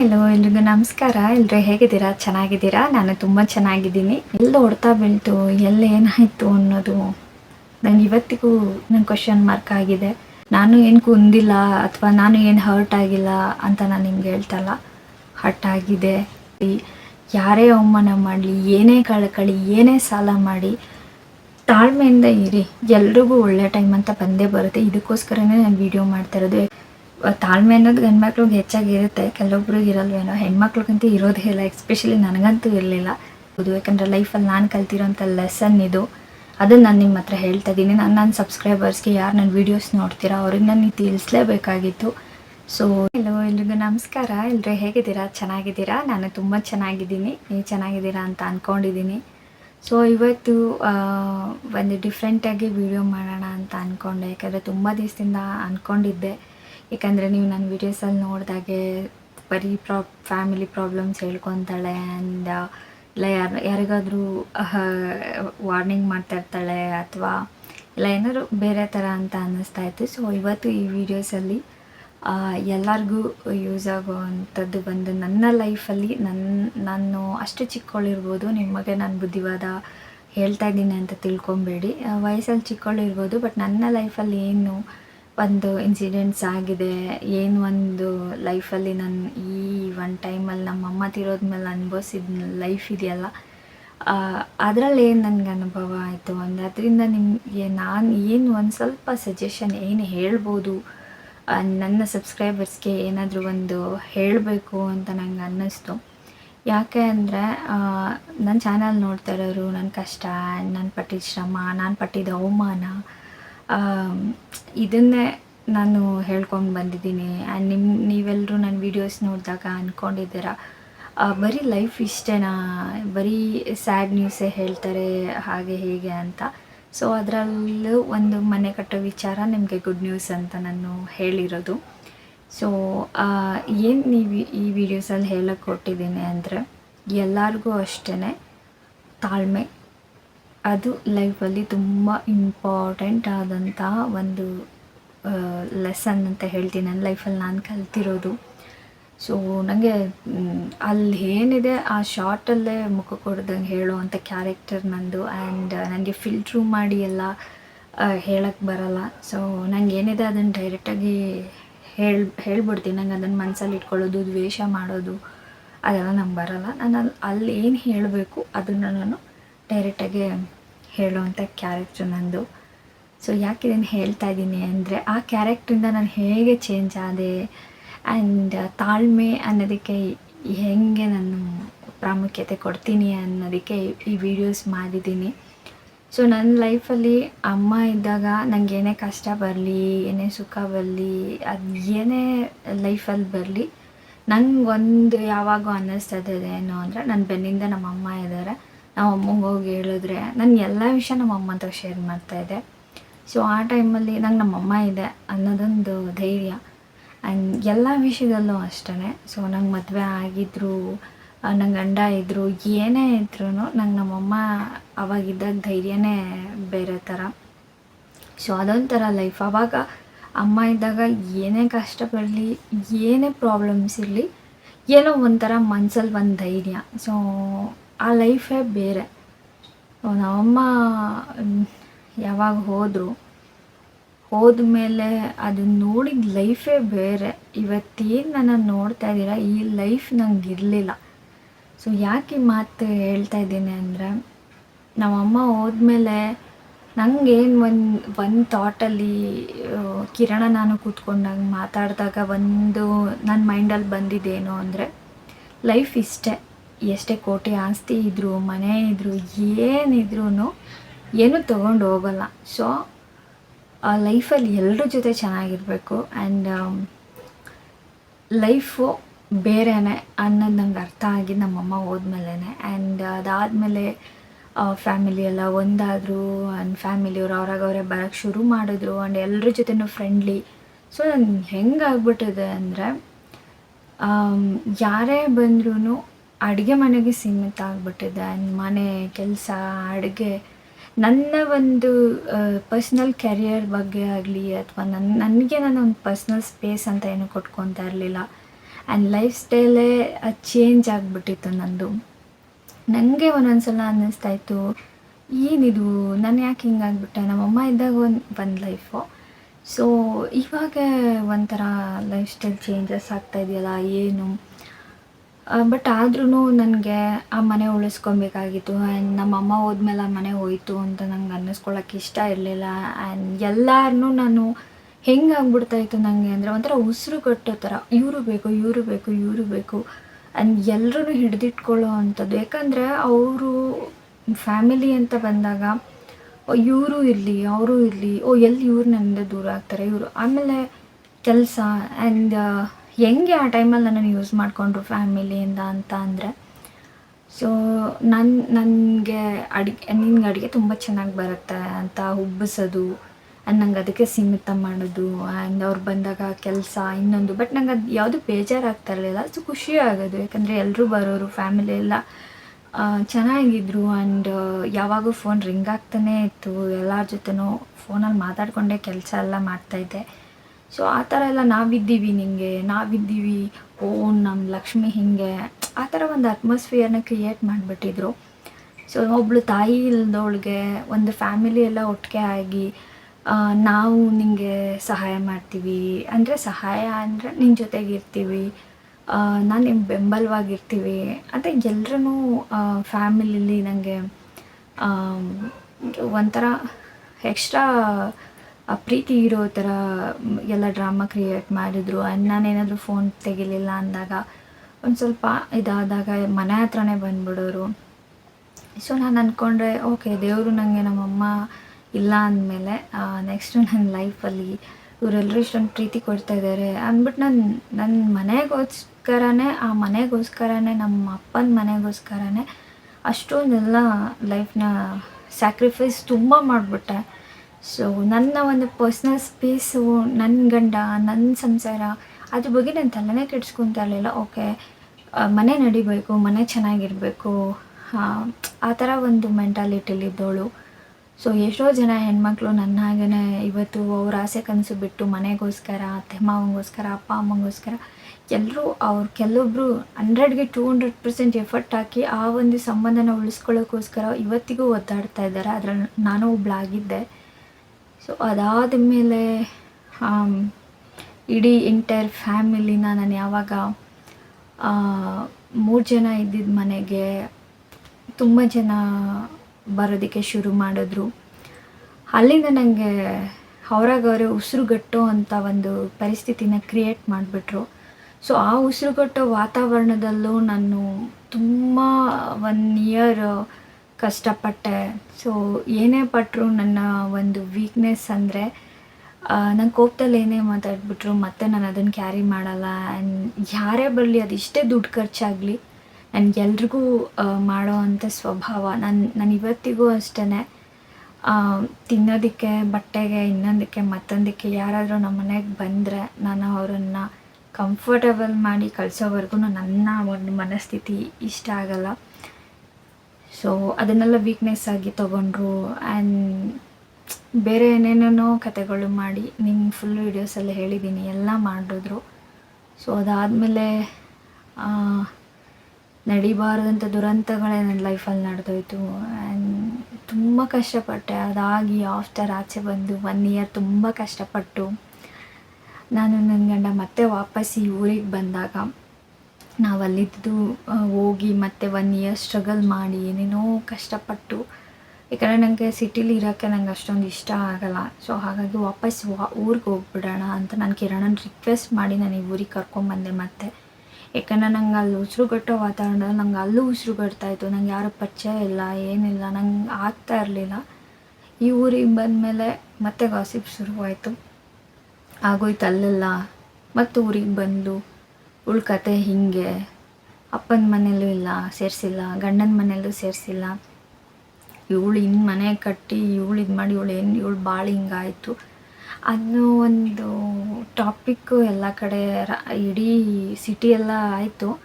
Hello ಎಲ್ರಿಗೂ ನಮಸ್ಕಾರ. ಎಲ್ಲರೂ ಹೇಗಿದ್ದೀರಾ? ಚೆನ್ನಾಗಿದ್ದೀರಾ? ನಾನು ತುಂಬ ಚೆನ್ನಾಗಿದ್ದೀನಿ. ಎಲ್ಲ ಹೊಡ್ತಾ ಬೀಳ್ತು? ಎಲ್ಲ ಏನಾಯಿತು ಅನ್ನೋದು ನಂಗೆ ಇವತ್ತಿಗೂ ನನ್ನ ಕ್ವಶನ್ ಮಾರ್ಕ್ ಆಗಿದೆ. ನಾನು ಏನು ಕುಂದಿಲ್ಲ ಅಥವಾ ನಾನು ಏನು ಹರ್ಟ್ ಆಗಿಲ್ಲ ಅಂತ ನಾನು ನಿಮ್ಗೆ ಹೇಳ್ತಲ್ಲ. ಹರ್ಟ್ ಆಗಿದೆ. ಯಾರೇ ಅವಮಾನ ಮಾಡಲಿ, ಏನೇ ಕಳ್ಕಳಿ, ಏನೇ ಸಾಲ ಮಾಡಿ, ತಾಳ್ಮೆಯಿಂದ ಇರಿ. ಎಲ್ರಿಗೂ ಒಳ್ಳೆ ಟೈಮ್ ಅಂತ ಬಂದೇ ಬರುತ್ತೆ. ಇದಕ್ಕೋಸ್ಕರನೇ ನಾನು ವಿಡಿಯೋ ಮಾಡ್ತಾ ಇರೋದು. ತಾಳ್ಮೆ ಅನ್ನೋದು ಗಂಡ್ಮಕ್ಳಿಗೆ ಹೆಚ್ಚಾಗಿ ಇರುತ್ತೆ ಕೆಲವೊಬ್ರಿಗೆ ಇರಲ್ವೇನೋ, ಹೆಣ್ಮಕ್ಳಿಗಂತೂ ಇರೋದೇ ಇಲ್ಲ ಎಸ್ಪೆಷಲಿ ನನಗಂತೂ ಇರಲಿಲ್ಲ. ಹೌದು, ಯಾಕಂದರೆ ಲೈಫಲ್ಲಿ ನಾನು ಕಲ್ತಿರೋಂಥ ಲೆಸನ್ ಇದು. ಅದನ್ನು ನಾನು ನಿಮ್ಮ ಹತ್ರ ಹೇಳ್ತಾ ಇದ್ದೀನಿ ನಾನು ನನ್ನ ಸಬ್ಸ್ಕ್ರೈಬರ್ಸ್ಗೆ ಯಾರು ನನ್ನ ವೀಡಿಯೋಸ್ ನೋಡ್ತೀರಾ, ಅವ್ರಿಗೆ ನಾನು ತಿಳಿಸ್ಲೇಬೇಕಾಗಿತ್ತು. ಸೊ ಎಲ್ಲೋ ಎಲ್ರಿಗೂ ನಮಸ್ಕಾರ. ಎಲ್ಲರೂ ಹೇಗಿದ್ದೀರಾ? ಚೆನ್ನಾಗಿದ್ದೀರಾ? ನಾನು ತುಂಬ ಚೆನ್ನಾಗಿದ್ದೀನಿ. ನೀವು ಚೆನ್ನಾಗಿದ್ದೀರಾ ಅಂತ ಅಂದ್ಕೊಂಡಿದ್ದೀನಿ ಸೊ ಇವತ್ತು ಒಂದು ಡಿಫ್ರೆಂಟಾಗಿ ವಿಡಿಯೋ ಮಾಡೋಣ ಅಂತ ಅಂದ್ಕೊಂಡೆ ಯಾಕಂದರೆ ತುಂಬ ದಿವಸದಿಂದ ಅಂದ್ಕೊಂಡಿದ್ದೆ ಯಾಕಂದರೆ ನೀವು ನನ್ನ ವೀಡಿಯೋಸಲ್ಲಿ ನೋಡಿದಾಗೆ ಬರೀ ಪ್ರಾ ಫ್ಯಾಮಿಲಿ ಪ್ರಾಬ್ಲಮ್ಸ್ ಹೇಳ್ಕೊತಾಳೆ ಆ್ಯಂಡ್ ಇಲ್ಲ ಯಾರು, ಯಾರಿಗಾದರೂ ವಾರ್ನಿಂಗ್ ಮಾಡ್ತಾ ಇರ್ತಾಳೆ ಅಥವಾ ಇಲ್ಲ ಏನಾದ್ರು ಬೇರೆ ಥರ ಅಂತ ಅನ್ನಿಸ್ತಾ ಇತ್ತು. ಸೊ ಇವತ್ತು ಈ ವಿಡಿಯೋಸಲ್ಲಿ ಎಲ್ಲರಿಗೂ ಯೂಸ್ ಆಗುವಂಥದ್ದು ಬಂದು ನನ್ನ ಲೈಫಲ್ಲಿ ನನ್ನ ನಾನು ಅಷ್ಟು ಚಿಕ್ಕವಳಿರ್ಬೋದು ನಿಮಗೆ ನಾನು ಬುದ್ಧಿವಾದ ಹೇಳ್ತಾ ಇದ್ದೀನಿ ಅಂತ ತಿಳ್ಕೊಬೇಡಿ. ವಯಸ್ಸಲ್ಲಿ ಚಿಕ್ಕವಳಿರ್ಬೋದು ಬಟ್ ನನ್ನ ಲೈಫಲ್ಲಿ ಏನು ಒಂದು ಇನ್ಸಿಡೆಂಟ್ಸ್ ಆಗಿದೆ, ಏನು ಒಂದು ಲೈಫಲ್ಲಿ ನಾನು ಈ ಒಂದು ಟೈಮಲ್ಲಿ ನಮ್ಮ ಅಮ್ಮ ತಿರೋದ್ಮೇಲೆ ಅನುಭವಿಸಿದ ಲೈಫ್ ಇದೆಯಲ್ಲ ಅದರಲ್ಲಿ ಏನು ನನಗೆ ಅನುಭವ ಆಯಿತು ಅಂದರೆ ಅದರಿಂದ ನಿಮಗೆ ನಾನು ಏನು ಒಂದು ಸ್ವಲ್ಪ ಸಜೆಷನ್ ಏನು ಹೇಳ್ಬೋದು ನನ್ನ ಸಬ್ಸ್ಕ್ರೈಬರ್ಸ್ಗೆ ಏನಾದರೂ ಒಂದು ಹೇಳಬೇಕು ಅಂತ ನನಗೆ ಅನ್ನಿಸ್ತು. ಯಾಕೆ ಅಂದರೆ ನನ್ನ ಚಾನಲ್ ನೋಡ್ತಾ ಇರೋರು ನನ್ನ ಕಷ್ಟ, ನಾನು ಪಟ್ಟಿದ ಶ್ರಮ, ನಾನು ಪಟ್ಟಿದ್ದ ಅವಮಾನ ಇದನ್ನೇ ನಾನು ಹೇಳ್ಕೊಂಡು ಬಂದಿದ್ದೀನಿ. ಆ್ಯಂಡ್ ನಿಮ್ಮ ನೀವೆಲ್ಲರೂ ನನ್ನ ವೀಡಿಯೋಸ್ ನೋಡಿದಾಗ ಅಂದ್ಕೊಂಡಿದ್ದೀರಾ ಬರೀ ಲೈಫ್ ಇಷ್ಟೇನಾ? ಬರೀ ಸ್ಯಾಡ್ ನ್ಯೂಸೇ ಹೇಳ್ತಾರೆ, ಹಾಗೆ ಹೇಗೆ ಅಂತ. ಸೊ ಅದರಲ್ಲೂ ಒಂದು ಮನೆ ಕಟ್ಟೋ ವಿಚಾರ ನಿಮಗೆ ಗುಡ್ ನ್ಯೂಸ್ ಅಂತ ನಾನು ಹೇಳಿರೋದು. ಸೊ ಏನು ನೀವು ಈ ವಿಡಿಯೋಸಲ್ಲಿ ಹೇಳಕ್ಕೆ ಕೊಟ್ಟಿದ್ದೀನಿ ಅಂದರೆ, ಎಲ್ಲರಿಗೂ ಅಷ್ಟೇ ತಾಳ್ಮೆ. ಅದು ಲೈಫಲ್ಲಿ ತುಂಬ ಇಂಪಾರ್ಟೆಂಟ್ ಆದಂತಹ ಒಂದು ಲೆಸನ್ ಅಂತ ಹೇಳ್ತೀನಿ. ನನ್ನ ಲೈಫಲ್ಲಿ ನಾನು ಕಲ್ತಿರೋದು. ಸೊ ನನಗೆ ಅಲ್ಲಿ ಏನಿದೆ ಆ ಶಾರ್ಟಲ್ಲೇ ಮುಖ ಕೊಡ್ದಂಗೆ ಹೇಳುವಂಥ ಕ್ಯಾರೆಕ್ಟರ್ ನಂದು. ಆ್ಯಂಡ್ ನನಗೆ ಫಿಲ್ಟ್ರು ಮಾಡಿ ಎಲ್ಲ ಹೇಳಕ್ಕೆ ಬರಲ್ಲ. ಸೊ ನಂಗೆ ಏನಿದೆ ಅದನ್ನು ಡೈರೆಕ್ಟಾಗಿ ಹೇಳಿ, ಹೇಳ್ಬಿಡ್ತೀನಿ. ನಂಗೆ ಅದನ್ನು ಮನಸ್ಸಲ್ಲಿ ಇಟ್ಕೊಳ್ಳೋದು, ದ್ವೇಷ ಮಾಡೋದು, ಅದೆಲ್ಲ ನಂಗೆ ಬರಲ್ಲ. ನಾನು ಅಲ್ಲಿ ಅಲ್ಲಿ ಏನು ಹೇಳಬೇಕು ಅದನ್ನು ನಾನು ಡೈರೆಕ್ಟಾಗಿ ಹೇಳುವಂಥ ಕ್ಯಾರೆಕ್ಟ್ರು ನಂದು. ಸೊ ಯಾಕೆ ಇದನ್ನು ಹೇಳ್ತಾ ಇದ್ದೀನಿ ಅಂದರೆ, ಆ ಕ್ಯಾರೆಕ್ಟ್ರಿಂದ ನಾನು ಹೇಗೆ ಚೇಂಜ್ ಆದೆ ಆ್ಯಂಡ್ ತಾಳ್ಮೆ ಅನ್ನೋದಕ್ಕೆ ಹೇಗೆ ನಾನು ಪ್ರಾಮುಖ್ಯತೆ ಕೊಡ್ತೀನಿ ಅನ್ನೋದಕ್ಕೆ ಈ ವಿಡಿಯೋಸ್ ಮಾಡಿದ್ದೀನಿ. ಸೊ ನನ್ನ ಲೈಫಲ್ಲಿ ಅಮ್ಮ ಇದ್ದಾಗ ನನಗೆ ಏನೇ ಕಷ್ಟ ಬರಲಿ, ಏನೇ ಸುಖ ಬರಲಿ, ಅದು ಏನೇ ಲೈಫಲ್ಲಿ ಬರಲಿ ನನಗೊಂದು ಯಾವಾಗೂ ಏನು ಅಂದರೆ ನನ್ನ ಬೆನ್ನಿಂದ ನಮ್ಮ ಅಮ್ಮ ಇದ್ದಾರೆ. ನಾವು ಅಮ್ಮಂಗೆ ಹೋಗಿ ಹೇಳಿದ್ರೆ, ನಾನು ಎಲ್ಲ ವಿಷಯ ನಮ್ಮ ಅಮ್ಮ ಹತ್ರ ಶೇರ್ ಮಾಡ್ತಾಯಿದ್ದೆ ಸೊ ಆ ಟೈಮಲ್ಲಿ ನಂಗೆ ನಮ್ಮ ಅಮ್ಮ ಇದೆ ಅನ್ನೋದೊಂದು ಧೈರ್ಯ. ಆ್ಯಂಡ್ ಎಲ್ಲ ವಿಷಯದಲ್ಲೂ ಅಷ್ಟೇ ಸೊ ನಂಗೆ ಮದುವೆ ಆಗಿದ್ರು ನಂಗೆ ಗಂಡ ಇದ್ದರು ಏನೇ ಇದ್ರೂ ನಂಗೆ ನಮ್ಮಮ್ಮ ಅವಾಗಿದ್ದಾಗ ಧೈರ್ಯನೇ ಬೇರೆ ಥರ ಸೊ ಅದೊಂಥರ ಲೈಫ್ ಆವಾಗ ಅಮ್ಮ ಇದ್ದಾಗ ಏನೇ ಕಷ್ಟ ಏನೇ ಪ್ರಾಬ್ಲಮ್ಸ್ ಇರಲಿ, ಏನೋ ಒಂಥರ ಮನ್ಸಲ್ಲಿ ಒಂದು ಧೈರ್ಯ. ಸೊ ಆ ಲೈಫೇ ಬೇರೆ. ನಮ್ಮಮ್ಮ ಯಾವಾಗ ಹೋದರು, ಹೋದ್ಮೇಲೆ ಅದನ್ನ ನೋಡಿದ ಲೈಫೇ ಬೇರೆ. ಇವತ್ತೇನು ನನ್ನ ನೋಡ್ತಾ ಇದ್ದೀರ ಈ ಲೈಫ್ ನಂಗೆ ಇರಲಿಲ್ಲ. ಸೊ ಯಾಕೆ ಈ ಮಾತು ಹೇಳ್ತಾ ಇದ್ದೀನಿ ಅಂದರೆ, ನಮ್ಮಮ್ಮ ಹೋದ್ಮೇಲೆ ನನಗೇನು ಒಂದು ಒಂದು ಥಾಟಲ್ಲಿ ಕಿರಣ ನಾನು ಕೂತ್ಕೊಂಡಾಗ ಮಾತಾಡಿದಾಗ ಒಂದು ನನ್ನ ಮೈಂಡಲ್ಲಿ ಬಂದಿದ್ದೇನು ಅಂದರೆ ಲೈಫ್ ಇಷ್ಟೇ. ಎಷ್ಟೇ ಕೋಟಿ ಆಸ್ತಿ ಇದ್ದರೂ ಮನೆ ಇದ್ದರೂ ಏನಿದ್ರೂ ಏನು ತೊಗೊಂಡು ಹೋಗಲ್ಲ. ಸೊ ಲೈಫಲ್ಲಿ ಎಲ್ಲರ ಜೊತೆ ಚೆನ್ನಾಗಿರಬೇಕು ಆ್ಯಂಡ್ ಲೈಫು ಬೇರೆನೇ ಅನ್ನೋದು ನಂಗೆ ಅರ್ಥ ಆಗಿ ನಮ್ಮಮ್ಮ ಹೋದ್ಮೇಲೆ ಆ್ಯಂಡ್ ಅದಾದಮೇಲೆ ಫ್ಯಾಮಿಲಿ ಎಲ್ಲ ಒಂದಾದರು ಆ್ಯಂಡ್ ಫ್ಯಾಮಿಲಿಯವರು ಅವ್ರಾಗ ಅವರೇ ಬರೋಕ್ಕೆ ಶುರು ಮಾಡಿದ್ರು ಆ್ಯಂಡ್ ಎಲ್ಲರ ಜೊತೆನೂ ಫ್ರೆಂಡ್ಲಿ ಸೊ ನಾನು ಹೆಂಗಾಗ್ಬಿಟ್ಟಿದೆ ಅಂದರೆ ಯಾರೇ ಬಂದ್ರೂ ಅಡುಗೆ ಮನೆಗೆ ಸೀಮಿತ ಆಗಿಬಿಟ್ಟಿದೆ. ಮನೆ, ಕೆಲಸ, ಅಡುಗೆ ನನ್ನ ಒಂದು ಪರ್ಸ್ನಲ್ ಕೆರಿಯರ್ ಬಗ್ಗೆ ಆಗಲಿ ಅಥವಾ ನನ್ನ ನನಗೆ ನಾನು ಒಂದು ಪರ್ಸ್ನಲ್ ಸ್ಪೇಸ್ ಅಂತ ಏನು ಕೊಟ್ಕೊತಾ ಇರಲಿಲ್ಲ. ಆ್ಯಂಡ್ ಲೈಫ್ ಸ್ಟೈಲೇ ಅದು ಚೇಂಜ್ ಆಗಿಬಿಟ್ಟಿತ್ತು ನನ್ನದು ನನಗೆ ಒಂದೊಂದು ಸಲ ಅನ್ನಿಸ್ತಾ ಇತ್ತು ಏನಿದು ನಾನು ಯಾಕೆ ಹಿಂಗಾಗ್ಬಿಟ್ಟೆ ನಮ್ಮಮ್ಮ ಇದ್ದಾಗ ಒಂದು ಒಂದು ಲೈಫು ಸೊ ಇವಾಗ ಒಂಥರ ಲೈಫ್ ಸ್ಟೈಲ್ ಚೇಂಜಸ್ ಆಗ್ತಾ ಇದೆಯಲ್ಲ, ಏನು? ಬಟ್ ಆದ್ರೂ ನನಗೆ ಆ ಮನೆ ಉಳಿಸ್ಕೊಬೇಕಾಗಿತ್ತು ಆ್ಯಂಡ್ ನಮ್ಮ ಅಮ್ಮ ಹೋದ್ಮೇಲೆ ಆ ಮನೆ ಹೋಯ್ತು ಅಂತ ನಂಗೆ ಅನ್ನಿಸ್ಕೊಳ್ಳೋಕೆ ಇಷ್ಟ ಇರಲಿಲ್ಲ ಆ್ಯಂಡ್ ಎಲ್ಲರನ್ನೂ ನಾನು ಹೆಂಗೆ ಆಗ್ಬಿಡ್ತಾಯಿತ್ತು ನನಗೆ ಅಂದರೆ ಒಂಥರ ಉಸಿರು ಕಟ್ಟೋ ಥರ, ಇವರು ಬೇಕು ಇವರು ಬೇಕು ಇವರು ಬೇಕು ಆ್ಯಂಡ್ ಎಲ್ಲರೂ ಹಿಡಿದಿಟ್ಕೊಳ್ಳೋ ಅಂಥದ್ದು. ಯಾಕಂದರೆ ಅವರು ಫ್ಯಾಮಿಲಿ ಅಂತ ಬಂದಾಗ ಇವರು ಇರಲಿ, ಅವರು ಇರಲಿ, ಓ, ಎಲ್ಲಿ ಇವ್ರು ನನ್ನಿಂದ ದೂರ ಆಗ್ತಾರೆ, ಇವರು ಆಮೇಲೆ ಕೆಲಸ ಆ್ಯಂಡ್ ಹೆಂಗೆ ಆ ಟೈಮಲ್ಲಿ ನನ್ನನ್ನು ಯೂಸ್ ಮಾಡಿಕೊಂಡ್ರು ಫ್ಯಾಮಿಲಿಯಿಂದ ಅಂತ ಅಂದರೆ, ಸೊ ನನ್ನ ನನಗೆ ಅಡುಗೆ ನಿನ್ಗೆ ಅಡುಗೆ ತುಂಬ ಚೆನ್ನಾಗಿ ಬರುತ್ತೆ ಅಂತ ಹುಬ್ಬಿಸೋದು ಆ್ಯಂಡ್ ನಂಗೆ ಅದಕ್ಕೆ ಸೀಮಿತ ಮಾಡೋದು ಆ್ಯಂಡ್ ಅವ್ರು ಬಂದಾಗ ಕೆಲಸ ಇನ್ನೊಂದು ಬಟ್ ನಂಗೆ ಅದು ಯಾವುದು ಬೇಜಾರಾಗ್ತಾ ಇರಲಿಲ್ಲ ಸೊ ಖುಷಿ ಆಗೋದು, ಯಾಕಂದರೆ ಎಲ್ಲರೂ ಬರೋರು, ಫ್ಯಾಮಿಲಿ ಎಲ್ಲ ಚೆನ್ನಾಗಿದ್ರು ಆ್ಯಂಡ್ ಯಾವಾಗೂ ಫೋನ್ ರಿಂಗ್ ಆಗ್ತಾನೇ ಇತ್ತು, ಎಲ್ಲರ ಜೊತೆನೂ ಫೋನಲ್ಲಿ ಮಾತಾಡಿಕೊಂಡೇ ಕೆಲಸ ಎಲ್ಲ ಮಾಡ್ತಾಯಿದ್ದೆ ಸೊ ಆ ಥರ ಎಲ್ಲ ನಾವಿದ್ದೀವಿ ನಿಮಗೆ ನಾವಿದ್ದೀವಿ. ಓ ನಮ್ಮ ಲಕ್ಷ್ಮಿ ಹಿಂಗೆ. ಆ ಥರ ಒಂದು ಅಟ್ಮಾಸ್ಫಿಯರ್ನ ಕ್ರಿಯೇಟ್ ಮಾಡಿಬಿಟ್ಟಿದ್ರು. ಸೊ ಒಬ್ಳು ತಾಯಿ ಇಲ್ದವಳಿಗೆ ಒಂದು ಫ್ಯಾಮಿಲಿ ಎಲ್ಲ ಒಟ್ಟಿಗೆ ಆಗಿ ನಾವು ನಿಮಗೆ ಸಹಾಯ ಮಾಡ್ತೀವಿ. ಅಂದರೆ ಸಹಾಯ ಅಂದರೆ ನಿನ್ನ ಜೊತೆಗೆ ಇರ್ತೀವಿ. ನಾನು ನಿಮ್ಮ ಬೆಂಬಲವಾಗಿರ್ತೀವಿ. ಅದೇ ಎಲ್ಲರೂ ಫ್ಯಾಮಿಲಿಲಿ ನನಗೆ ಒಂಥರ ಎಕ್ಸ್ಟ್ರಾ ಪ್ರೀತಿ ಇರೋ ಥರ ಎಲ್ಲ ಡ್ರಾಮಾ ಕ್ರಿಯೇಟ್ ಮಾಡಿದ್ರು. ನಾನೇನಾದರೂ ಫೋನ್ ತೆಗಿಲಿಲ್ಲ ಅಂದಾಗ ಒಂದು ಸ್ವಲ್ಪ ಇದಾದಾಗ ಮನೆ ಹತ್ರನೇ ಬಂದ್ಬಿಡೋರು. ಸೊ ನಾನು ಅಂದ್ಕೊಂಡ್ರೆ ಓಕೆ ದೇವರು ನನಗೆ ನಮ್ಮಮ್ಮ ಇಲ್ಲ ಅಂದಮೇಲೆ ನೆಕ್ಸ್ಟು ನನ್ನ ಲೈಫಲ್ಲಿ ಇವರೆಲ್ಲರೂ ಇಷ್ಟೊಂದು ಪ್ರೀತಿ ಕೊಡ್ತಾ ಇದ್ದಾರೆ ಅಂದ್ಬಿಟ್ಟು ನಾನು ನನ್ನ ಮನೆಗೋಸ್ಕರನೇ, ಆ ಮನೆಗೋಸ್ಕರನೇ, ನಮ್ಮ ಅಪ್ಪನ ಮನೆಗೋಸ್ಕರನೇ ಅಷ್ಟೊಂದೆಲ್ಲ ಲೈಫ್ನ ಸ್ಯಾಕ್ರಿಫೈಸ್ ತುಂಬ ಮಾಡಿಬಿಟ್ಟೆ. ಸೊ ನನ್ನ ಒಂದು ಪರ್ಸ್ನಲ್ ಸ್ಪೇಸು ನನ್ನ ಗಂಡ ನನ್ನ ಸಂಸಾರ, ಅದ್ರ ಬಗ್ಗೆ ನಾನು ತಲೆನೇ ಕೆಡ್ಸ್ಕೊತಾ ಇರಲಿಲ್ಲ. ಓಕೆ ಮನೆ ನಡಿಬೇಕು, ಮನೆ ಚೆನ್ನಾಗಿರಬೇಕು. ಆ ಥರ ಒಂದು ಮೆಂಟಾಲಿಟಿಲಿದ್ದವಳು ಸೊ ಎಷ್ಟೋ ಜನ ಹೆಣ್ಮಕ್ಳು ನನ್ನ ಹಾಗೆಯೇ ಇವತ್ತು ಅವ್ರ ಆಸೆ ಕನಸು ಬಿಟ್ಟು ಮನೆಗೋಸ್ಕರ, ಅತ್ತೆ ಮಾವಂಗೋಸ್ಕರ, ಅಪ್ಪ ಅಮ್ಮಂಗೋಸ್ಕರ ಎಲ್ಲರೂ ಅವ್ರು ಕೆಲವೊಬ್ಬರು ಹಂಡ್ರೆಡ್ಗೆ ಟೂ ಹಂಡ್ರೆಡ್ ಪರ್ಸೆಂಟ್ ಎಫರ್ಟ್ ಹಾಕಿ ಆ ಒಂದು ಸಂಬಂಧನ ಉಳಿಸ್ಕೊಳ್ಳೋಕ್ಕೋಸ್ಕರ ಇವತ್ತಿಗೂ ಒದ್ದಾಡ್ತಾ ಇದ್ದಾರೆ. ಅದರಲ್ಲಿ ನಾನು ಒಬ್ಳಾಗಿದ್ದೆ. ಸೊ ಅದಾದ ಮೇಲೆ ಇಡೀ ಇಂಟೈರ್ ಫ್ಯಾಮಿಲಿನ ನಾನು ಯಾವಾಗ ಮೂರು ಜನ ಇದ್ದಿದ್ದ ಮನೆಗೆ ತುಂಬ ಜನ ಬರೋದಕ್ಕೆ ಶುರು ಮಾಡಿದ್ರು. ಅಲ್ಲಿಂದ ನನಗೆ ಅವರಾಗವ್ರೆ ಉಸಿರುಗಟ್ಟೋ ಅಂತ ಒಂದು ಪರಿಸ್ಥಿತಿನ ಕ್ರಿಯೇಟ್ ಮಾಡಿಬಿಟ್ರು. ಸೊ ಆ ಉಸಿರುಗಟ್ಟೋ ವಾತಾವರಣದಲ್ಲೂ ನಾನು ತುಂಬ ಒನ್ ಇಯರ್ ಕಷ್ಟಪಟ್ಟೆ. ಸೊ ಏನೇ ಪಟ್ಟರು ನನ್ನ ಒಂದು ವೀಕ್ನೆಸ್ ಅಂದರೆ ನನ್ನ ಕೋಪದಲ್ಲಿ ಏನೇ ಮಾತಾಡ್ಬಿಟ್ರು ಮತ್ತೆ ನಾನು ಅದನ್ನು ಕ್ಯಾರಿ ಮಾಡಲ್ಲ. ಆ್ಯಂಡ್ ಯಾರೇ ಬರಲಿ ಅದು ಇಷ್ಟೇ ದುಡ್ಡು ಖರ್ಚಾಗಲಿ ನನಗೆ ಎಲ್ರಿಗೂ ಮಾಡೋ ಅಂಥ ಸ್ವಭಾವ. ನಾನು ನಾನು ಇವತ್ತಿಗೂ ಅಷ್ಟೇ ತಿನ್ನೋದಕ್ಕೆ ಬಟ್ಟೆಗೆ, ಇನ್ನೊಂದಕ್ಕೆ ಮತ್ತೊಂದಕ್ಕೆ ಯಾರಾದರೂ ನಮ್ಮ ಮನೆಗೆ ಬಂದರೆ ನಾನು ಅವರನ್ನು ಕಂಫರ್ಟಬಲ್ ಮಾಡಿ ಕಳಿಸೋವರೆಗೂ ನನ್ನ ಒಂದು ಮನಸ್ಥಿತಿ ಇಷ್ಟ ಆಗಲ್ಲ. ಸೊ ಅದನ್ನೆಲ್ಲ ವೀಕ್ನೆಸ್ ಆಗಿ ತೊಗೊಂಡ್ರು ಆ್ಯಂಡ್ ಬೇರೆ ಏನೇನೇನೋ ಕತೆಗಳು ಮಾಡಿ ನಿಮ್ಮ ಫುಲ್ ವೀಡಿಯೋಸಲ್ಲಿ ಹೇಳಿದ್ದೀನಿ ಎಲ್ಲ ಮಾಡಿದ್ರು. ಸೊ ಅದಾದಮೇಲೆ ನಡಿಬಾರದಂಥ ದುರಂತಗಳೇ ನನ್ನ ಲೈಫಲ್ಲಿ ನಡೆದೋಯ್ತು. ಆ್ಯಂಡ್ ತುಂಬ ಕಷ್ಟಪಟ್ಟೆ. ಅದಾಗಿ ಆಫ್ಟರ್ ಆಚೆ ಬಂದು ಒನ್ ಇಯರ್ ತುಂಬ ಕಷ್ಟಪಟ್ಟು ನಾನು ನನ್ನ ಗಂಡ ಮತ್ತೆ ವಾಪಸ್ ಈ ಊರಿಗೆ ಬಂದಾಗ ನಾವು ಅಲ್ಲಿದ್ದು ಹೋಗಿ ಮತ್ತೆ ಒನ್ ಇಯರ್ ಸ್ಟ್ರಗಲ್ ಮಾಡಿ ಏನೇನೋ ಕಷ್ಟಪಟ್ಟು ಯಾಕಂದರೆ ನನಗೆ ಸಿಟಿಲಿ ಇರೋಕ್ಕೆ ನಂಗೆ ಅಷ್ಟೊಂದು ಇಷ್ಟ ಆಗಲ್ಲ. ಸೊ ಹಾಗಾಗಿ ವಾಪಸ್ ವಾ, ಊರಿಗೆ ಹೋಗ್ಬಿಡೋಣ ಅಂತ ನಾನು ಕಿರಣನ ರಿಕ್ವೆಸ್ಟ್ ಮಾಡಿ ನಾನು ಈ ಊರಿಗೆ ಕರ್ಕೊಂಬಂದೆ ಮತ್ತೆ. ಯಾಕಂದರೆ ನಂಗೆ ಅಲ್ಲಿ ಉಸಿರುಗಟ್ಟೋ ವಾತಾವರಣ ನಂಗೆ ಅಲ್ಲೂ ಉಸಿರುಗಟ್ತಾ ಇತ್ತು. ನಂಗೆ ಯಾರು ಪರಿಚಯ ಇಲ್ಲ, ಏನಿಲ್ಲ, ನಂಗೆ ಆಗ್ತಾ ಇರಲಿಲ್ಲ. ಈ ಊರಿಗೆ ಬಂದಮೇಲೆ ಮತ್ತೆ ಗಾಸಿಪ್ ಶುರುವಾಯಿತು. ಆಗೋಯ್ತು ಅಲ್ಲೆಲ್ಲ. ಮತ್ತು ಊರಿಗೆ ಬಂದು ಉಳ್ ಕತೆ ಹೀಗೆ, ಅಪ್ಪನ ಮನೇಲೂ ಇಲ್ಲ, ಸೇರಿಸಿಲ್ಲ, ಗಂಡನ ಮನೇಲೂ ಸೇರಿಸಿಲ್ಲ. ಇವಳು ಇನ್ನು ಮನೆ ಕಟ್ಟಿ, ಇವಳು ಇದು ಮಾಡಿ, ಇವಳು ಏನು, ಇವಳು ಭಾಳ ಹಿಂಗಾಯಿತು. ಅನ್ನೋ ಒಂದು ಟಾಪಿಕ್ಕು ಎಲ್ಲ ಕಡೆ ರ- ಇಡೀ ಸಿಟಿ ಎಲ್ಲ ಆಯಿತು.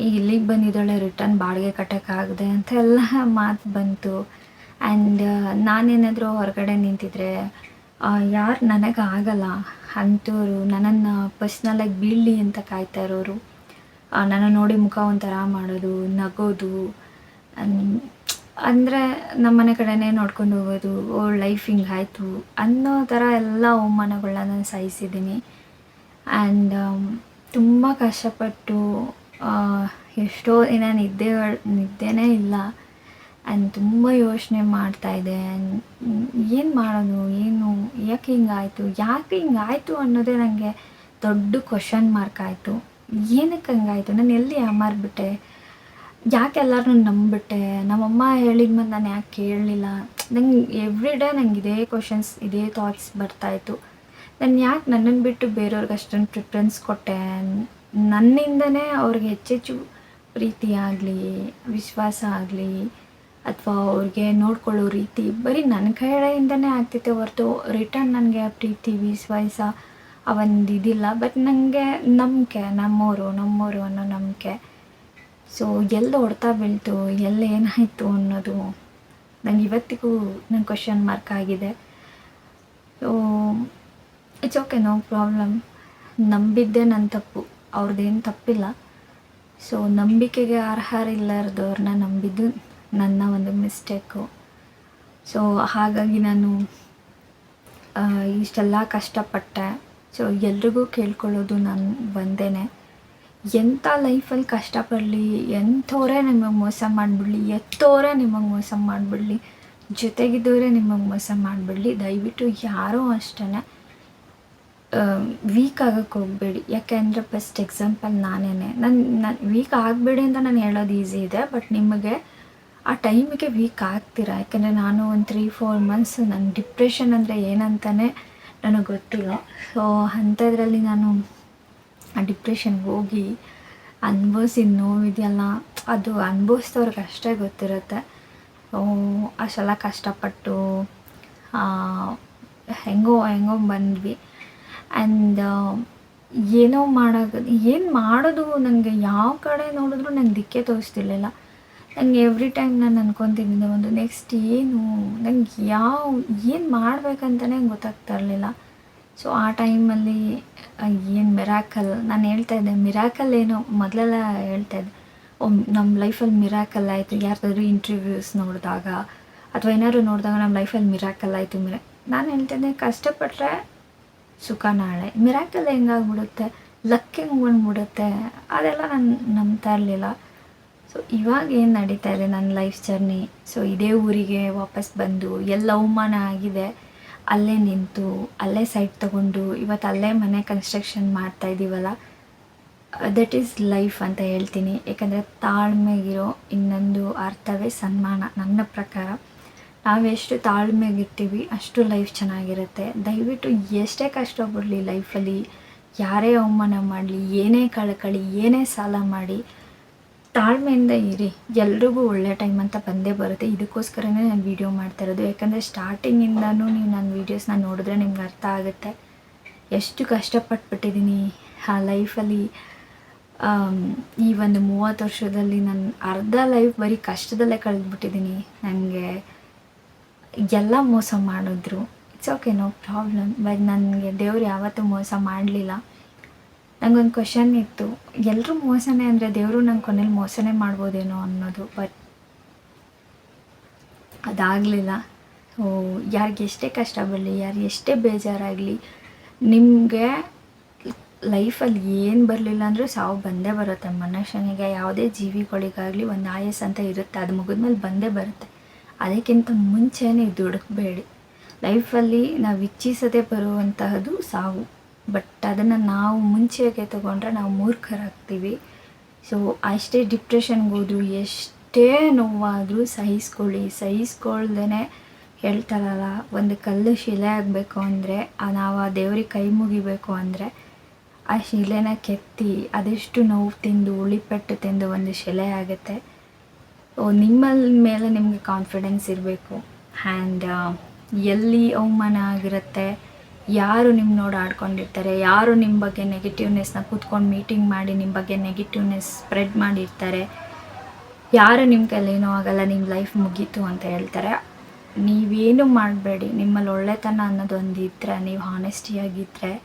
ಈಗ ಇಲ್ಲಿಗೆ ಬಂದಿದ್ದಾಳೆ, ರಿಟರ್ನ್ ಬಾಡಿಗೆ ಕಟ್ಟೋಕ್ಕಾಗದೆ ಅಂತ ಎಲ್ಲ ಮಾತು ಬಂತು. ಆ್ಯಂಡ್ ನಾನೇನಾದರೂ ಹೊರಗಡೆ ನಿಂತಿದ್ರೆ ಯಾರು ನನಗೆ ಆಗಲ್ಲ. ಅಂಥವ್ರು ನನ್ನನ್ನು ಪರ್ಸ್ನಲಾಗಿ ಬೀಳಲಿ ಅಂತ ಕಾಯ್ತಾ ಇರೋರು. ನನ್ನ ನೋಡಿ ಮುಖ ಒಂಥರ ಮಾಡೋದು, ನಗೋದು. ಅಂದರೆ ನಮ್ಮನೆ ಕಡೆನೇ ನೋಡ್ಕೊಂಡು ಹೋಗೋದು, ಓ ಲೈಫ್ ಹಿಂಗಾಯಿತು ಅನ್ನೋ ಥರ ಎಲ್ಲ ಅವಮಾನಗಳನ್ನ ನಾನು ಸಹಿಸಿದ್ದೀನಿ. ಆ್ಯಂಡ್ ತುಂಬ ಕಷ್ಟಪಟ್ಟು ಎಷ್ಟೋ ದಿನ ನಿದ್ದೆ ನಿದ್ದೆನೇ ಇಲ್ಲ. ಆ್ಯಂಡ್ ತುಂಬ ಯೋಚನೆ ಮಾಡ್ತಾಯಿದ್ದೆ ಏನು ಮಾಡೋದು? ಏನು? ಯಾಕೆ ಹಿಂಗಾಯಿತು? ಯಾಕೆ ಹಿಂಗಾಯಿತು ಅನ್ನೋದೇ ನನಗೆ ದೊಡ್ಡ ಕ್ವಶನ್ ಮಾರ್ಕ್ ಆಯಿತು. ಏನಕ್ಕೆ ಹಂಗಾಯಿತು? ನಾನು ಎಲ್ಲಿ ಯಾಮಾರ್ಬಿಟ್ಟೆ ಯಾಕೆ ಎಲ್ಲರನ್ನೂ ನಂಬಿಬಿಟ್ಟೆ ನಮ್ಮಮ್ಮ ಹೇಳಿದ್ಮೇಲೆ ನಾನು ಯಾಕೆ ಕೇಳಲಿಲ್ಲ? ನಂಗೆ ಎವ್ರಿ ಡೇ ನಂಗೆ ಇದೇ ಕ್ವಶನ್ಸ್ ಇದೇ ಥಾಟ್ಸ್ ಬರ್ತಾಯಿತ್ತು ನಾನು ಯಾಕೆ ನನ್ನನ್ನು ಬಿಟ್ಟು ಬೇರೆಯವ್ರಿಗೆ ಅಷ್ಟೊಂದು ಪ್ರಿಫರೆನ್ಸ್ ಕೊಟ್ಟೆ? ನನ್ನಿಂದನೇ ಅವ್ರಿಗೆ ಹೆಚ್ಚೆಚ್ಚು ಪ್ರೀತಿ ಆಗಲಿ, ವಿಶ್ವಾಸ ಆಗಲಿ ಅಥವಾ ಅವ್ರಿಗೆ ನೋಡ್ಕೊಳ್ಳೋ ರೀತಿ ಬರೀ ನನ್ನ ಕೈಯಿಂದನೇ ಆಗ್ತೈತೆ ಹೊರತು ರಿಟರ್ನ್ ನನಗೆ ಆ ಪ್ರೀತಿ, ವಿಶ್ವಾಸ ಆ ಒಂದು ಇದಿಲ್ಲ. ಬಟ್ ನನಗೆ ನಂಬಿಕೆ ನಮ್ಮವರು ನಮ್ಮವರು ಅನ್ನೋ ನಂಬಿಕೆ. ಸೊ ಎಲ್ಲಿ ಹೊಡ್ತಾ ಬೀಳ್ತು ಎಲ್ಲಿ ಏನಾಯಿತು ಅನ್ನೋದು ನಂಗೆ ಇವತ್ತಿಗೂ ನನ್ನ ಕ್ವಶನ್ ಮಾರ್ಕ್ ಆಗಿದೆ. So it's okay no problem ನಂಬಿದ್ದೆ ನನ್ನ ತಪ್ಪು ಅವ್ರದ್ದೇನು ತಪ್ಪಿಲ್ಲ. ಸೊ ನಂಬಿಕೆಗೆ ಅರ್ಹರಿಲ್ಲದವ್ರನ್ನ ನಂಬಿದ್ದು ನನ್ನ ಒಂದು ಮಿಸ್ಟೇಕು. ಸೊ ಹಾಗಾಗಿ ನಾನು ಇಷ್ಟೆಲ್ಲ ಕಷ್ಟಪಟ್ಟೆ. ಸೊ ಎಲ್ರಿಗೂ ಕೇಳ್ಕೊಳ್ಳೋದು ನಾನು ಬಂದೇನೆ ಎಂಥ ಲೈಫಲ್ಲಿ ಕಷ್ಟಪಡಲಿ ಎಂಥವರೇ ನಿಮಗೆ ಮೋಸ ಮಾಡಿಬಿಡಲಿ, ಎತ್ತೋರೇ ನಿಮಗೆ ಮೋಸ ಮಾಡಿಬಿಡಲಿ ಜೊತೆಗಿದ್ದವರೇ ನಿಮಗೆ ಮೋಸ ಮಾಡಿಬಿಡಲಿ, ದಯವಿಟ್ಟು ಯಾರೂ ಅಷ್ಟೇ ವೀಕ್ ಆಗೋಕ್ಕೆ ಹೋಗಬೇಡಿ. ಯಾಕೆಂದರೆ ಬೆಸ್ಟ್ ಎಕ್ಸಾಂಪಲ್ ನಾನೇ ನಾನು ನಾನು ವೀಕ್ ಆಗಬೇಡಿ ಅಂತ ನಾನು ಹೇಳೋದು ಈಸಿ ಇದೆ ಬಟ್ ನಿಮಗೆ ಆ ಟೈಮಿಗೆ ವೀಕ್ ಆಗ್ತೀರಾ? ಯಾಕೆಂದರೆ ನಾನು ಒಂದು ತ್ರೀ ಫೋರ್ ಮಂತ್ಸ್ ನನ್ನ ಡಿಪ್ರೆಷನ್ ಅಂದರೆ ಏನಂತಲೇ ನನಗೆ ಗೊತ್ತಿಲ್ಲ. ಸೊ ಅಂಥದ್ರಲ್ಲಿ ನಾನು ಆ ಡಿಪ್ರೆಷನ್ ಹೋಗಿ ಅನುಭವಿಸಿದ ನೋವಿದೆಯಲ್ಲ, ಅದು ಅನುಭವಿಸಿದವ್ರಿಗೆ ಅಷ್ಟೇ ಗೊತ್ತಿರುತ್ತೆ. ಅಷ್ಟೆಲ್ಲ ಕಷ್ಟಪಟ್ಟು ಹೆಂಗೋ ಹೆಂಗೋ ಬಂದ್ವಿ. ಆ್ಯಂಡ್ ಏನೋ ಮಾಡೋದು ಏನು ಮಾಡೋದು ನನಗೆ ಯಾವ ಕಡೆ ನೋಡಿದ್ರು ನನಗೆ ದಿಕ್ಕೇ ತೋರಿಸ್ತಿರ್ಲಿಲ್ಲ. ನಂಗೆ ಎವ್ರಿ ಟೈಮ್ ನಾನು ಅಂದ್ಕೊತಿದ್ದೆ ಒಂದು ನೆಕ್ಸ್ಟ್ ಏನು? ನಂಗೆ ಯಾವ, ಏನು ಮಾಡಬೇಕಂತಲೇ ಗೊತ್ತಾಗ್ತಾ ಇರಲಿಲ್ಲ. ಸೊ ಆ ಟೈಮಲ್ಲಿ ಏನು ಮಿರಾಕಲ್ ನಾನು ಹೇಳ್ತಾ ಇದ್ದೆ ಮಿರಾಕಲ್ ಏನು? ಮೊದಲೆಲ್ಲ ಹೇಳ್ತಾ ಇದ್ದೆ ನಮ್ಮ ಲೈಫಲ್ಲಿ ಮಿರಾಕಲ್ ಆಯಿತು. ಯಾರ್ದಾದ್ರೂ ಇಂಟರ್ವ್ಯೂಸ್ ನೋಡಿದಾಗ, ಅಥವಾ ಏನಾದ್ರು ನೋಡಿದಾಗ ನಮ್ಮ ಲೈಫಲ್ಲಿ ಮಿರಾಕಲ್ ಆಯಿತು, ಮಿರಾ, ನಾನು ಹೇಳ್ತಿದ್ದೆ ಕಷ್ಟಪಟ್ಟರೆ ಸುಖ ನಾಳೆ. ಮಿರಾಕಲ್ ಹೆಂಗಾಗ್ಬಿಡುತ್ತೆ? ಲಕ್ಕಿಂಗ್ ಹೋಗ್ಬಿಡುತ್ತೆ ಅದೆಲ್ಲ ನಾನು ನಂಬ್ತಾ ಇರಲಿಲ್ಲ. ಸೊ ಇವಾಗ ಏನು ನಡೀತಾ ಇದೆ ನನ್ನ ಲೈಫ್ ಜರ್ನಿ ಸೊ ಇದೇ ಊರಿಗೆ ವಾಪಸ್ ಬಂದು ಎಲ್ಲ ಅವಮಾನ ಆಗಿದೆ? ಅಲ್ಲೇ ನಿಂತು, ಅಲ್ಲೇ ಸೈಟ್ ತಗೊಂಡು, ಇವತ್ತು ಅಲ್ಲೇ ಮನೆ ಕನ್ಸ್ಟ್ರಕ್ಷನ್ ಮಾಡ್ತಾ ಇದ್ದೀವಲ್ಲ ದಟ್ ಈಸ್ ಲೈಫ್ ಅಂತ ಹೇಳ್ತೀನಿ. ಯಾಕಂದರೆ ತಾಳ್ಮೆಗಿರೋ ಇನ್ನೊಂದು ಅರ್ಥವೇ ಸನ್ಮಾನ, ನನ್ನ ಪ್ರಕಾರ. ನಾವೆಷ್ಟು ತಾಳ್ಮೆಗಿರ್ತೀವಿ, ಅಷ್ಟು ಲೈಫ್ ಚೆನ್ನಾಗಿರುತ್ತೆ. ದಯವಿಟ್ಟು ಎಷ್ಟೇ ಕಷ್ಟ ಬಿಡಲಿ ಲೈಫಲ್ಲಿ ಯಾರೇ ಅವಮಾನ ಮಾಡಲಿ, ಏನೇ ಕಳ್ಕಳಿ, ಏನೇ ಸಾಲ ಮಾಡಿ ತಾಳ್ಮೆಯಿಂದ ಇರಿ. ಎಲ್ರಿಗೂ ಒಳ್ಳೆ ಟೈಮ್ ಅಂತ ಬಂದೇ ಬರುತ್ತೆ. ಇದಕ್ಕೋಸ್ಕರನೇ ನಾನು ವೀಡಿಯೋ ಮಾಡ್ತಾ ಇರೋದು. ಯಾಕಂದರೆ ಸ್ಟಾರ್ಟಿಂಗಿಂದನೂ ನೀವು ನನ್ನ ವೀಡಿಯೋಸ್ನ ನೋಡಿದ್ರೆ ನಿಮ್ಗೆ ಅರ್ಥ ಆಗುತ್ತೆ. ಎಷ್ಟು ಕಷ್ಟಪಟ್ಬಿಟ್ಟಿದ್ದೀನಿ ಆ ಲೈಫಲ್ಲಿ ಈ ಒಂದು ಮೂವತ್ತು ವರ್ಷದಲ್ಲಿ ನಾನು ಅರ್ಧ ಲೈಫ್ ಬರೀ ಕಷ್ಟದಲ್ಲೇ ಕಳೆದ್ಬಿಟ್ಟಿದ್ದೀನಿ ನನಗೆ ಎಲ್ಲ ಮೋಸ ಮಾಡಿದ್ರು. It's okay no problem but ನನಗೆ ದೇವ್ರು ಯಾವತ್ತೂ ಮೋಸ ಮಾಡಲಿಲ್ಲ. ನನಗೊಂದು ಕ್ವಶನ್ ಇತ್ತು. ಎಲ್ಲರೂ ಮೋಸನೇ ಅಂದರೆ ದೇವರು ನಂಗೆ ಕೊನೆಯಲ್ಲಿ ಮೋಸನೆ ಮಾಡ್ಬೋದೇನೋ ಅನ್ನೋದು ಬಟ್ ಅದಾಗಲಿಲ್ಲ. ಯಾರಿಗೆ ಎಷ್ಟೇ ಕಷ್ಟ ಬರಲಿ ಯಾರು ಎಷ್ಟೇ ಬೇಜಾರಾಗಲಿ, ನಿಮಗೆ ಲೈಫಲ್ಲಿ ಏನು ಬರಲಿಲ್ಲ ಅಂದರೂ ಸಾವು ಬಂದೇ ಬರುತ್ತೆ. ಮನುಷ್ಯನಿಗೆ ಯಾವುದೇ ಜೀವಿಗಳಿಗಾಗಲಿ ಒಂದು ಆಯಸ್ ಅಂತ ಇರುತ್ತೆ. ಅದು ಮುಗಿದ್ಮೇಲೆ ಬಂದೇ ಬರುತ್ತೆ. ಅದಕ್ಕಿಂತ ಮುಂಚೆನೇ ದುಡುಕಬೇಡಿ ಲೈಫಲ್ಲಿ ನಾವು ಇಚ್ಛಿಸದೆ ಬರುವಂತಹದ್ದು ಸಾವು. ಬಟ್ ಅದನ್ನು ನಾವು ಮುಂಚೆಗೆ ತಗೊಂಡ್ರೆ ನಾವು ಮೂರ್ಖರಾಗ್ತೀವಿ. ಸೊ ಅಷ್ಟೇ ಡಿಪ್ರೆಷನ್ಗೆ ಹೋದ್ರು, ಎಷ್ಟೇ ನೋವಾದರೂ ಸಹಿಸ್ಕೊಳ್ಳಿ. ಸಹಿಸ್ಕೊಳ್ದೇ ಹೇಳ್ತಾರಲ್ಲ, ಒಂದು ಕಲ್ಲು ಶಿಲೆ ಆಗಬೇಕು ಅಂದರೆ ನಾವು ಆ ದೇವ್ರಿಗೆ ಕೈ ಮುಗಿಬೇಕು ಅಂದರೆ, ಆ ಶಿಲೆನ ಕೆತ್ತಿ, ಅದೆಷ್ಟು ನೋವು ತಿಂದು ಉಳಿಪೆಟ್ಟು ತಿಂದು ಒಂದು ಶಿಲೆ ಆಗುತ್ತೆ. ನಿಮ್ಮ ಮೇಲೆ ನಿಮಗೆ ಕಾನ್ಫಿಡೆನ್ಸ್ ಇರಬೇಕು. ಆ್ಯಂಡ್ ಎಲ್ಲಿ ಅವಮಾನ ಆಗಿರುತ್ತೆ ಯಾರು ನಿಮ್ಮ ನೋಡಿ ಆಡ್ಕೊಂಡಿರ್ತಾರೆ? ಯಾರು ನಿಮ್ಮ ಬಗ್ಗೆ ನೆಗೆಟಿವ್ನೆಸ್ನ ಕೂತ್ಕೊಂಡು ಮೀಟಿಂಗ್ ಮಾಡಿ ನಿಮ್ಮ ಬಗ್ಗೆ ನೆಗೆಟಿವ್ನೆಸ್ ಸ್ಪ್ರೆಡ್ ಮಾಡಿರ್ತಾರೆ? ಯಾರು ನಿಮ್ಮ ಕೈಲೇನೂ ಆಗಲ್ಲ ನಿಮ್ಮ ಲೈಫ್ ಮುಗೀತು ಅಂತ ಹೇಳ್ತಾರೆ. ನೀವೇನು ಮಾಡಬೇಡಿ. ನಿಮ್ಮಲ್ಲಿ ಒಳ್ಳೆತನ ಅನ್ನೋದೊಂದು ಇದ್ದರೆ ನೀವು ಹಾನೆಸ್ಟಿಯಾಗಿದ್ದರೆ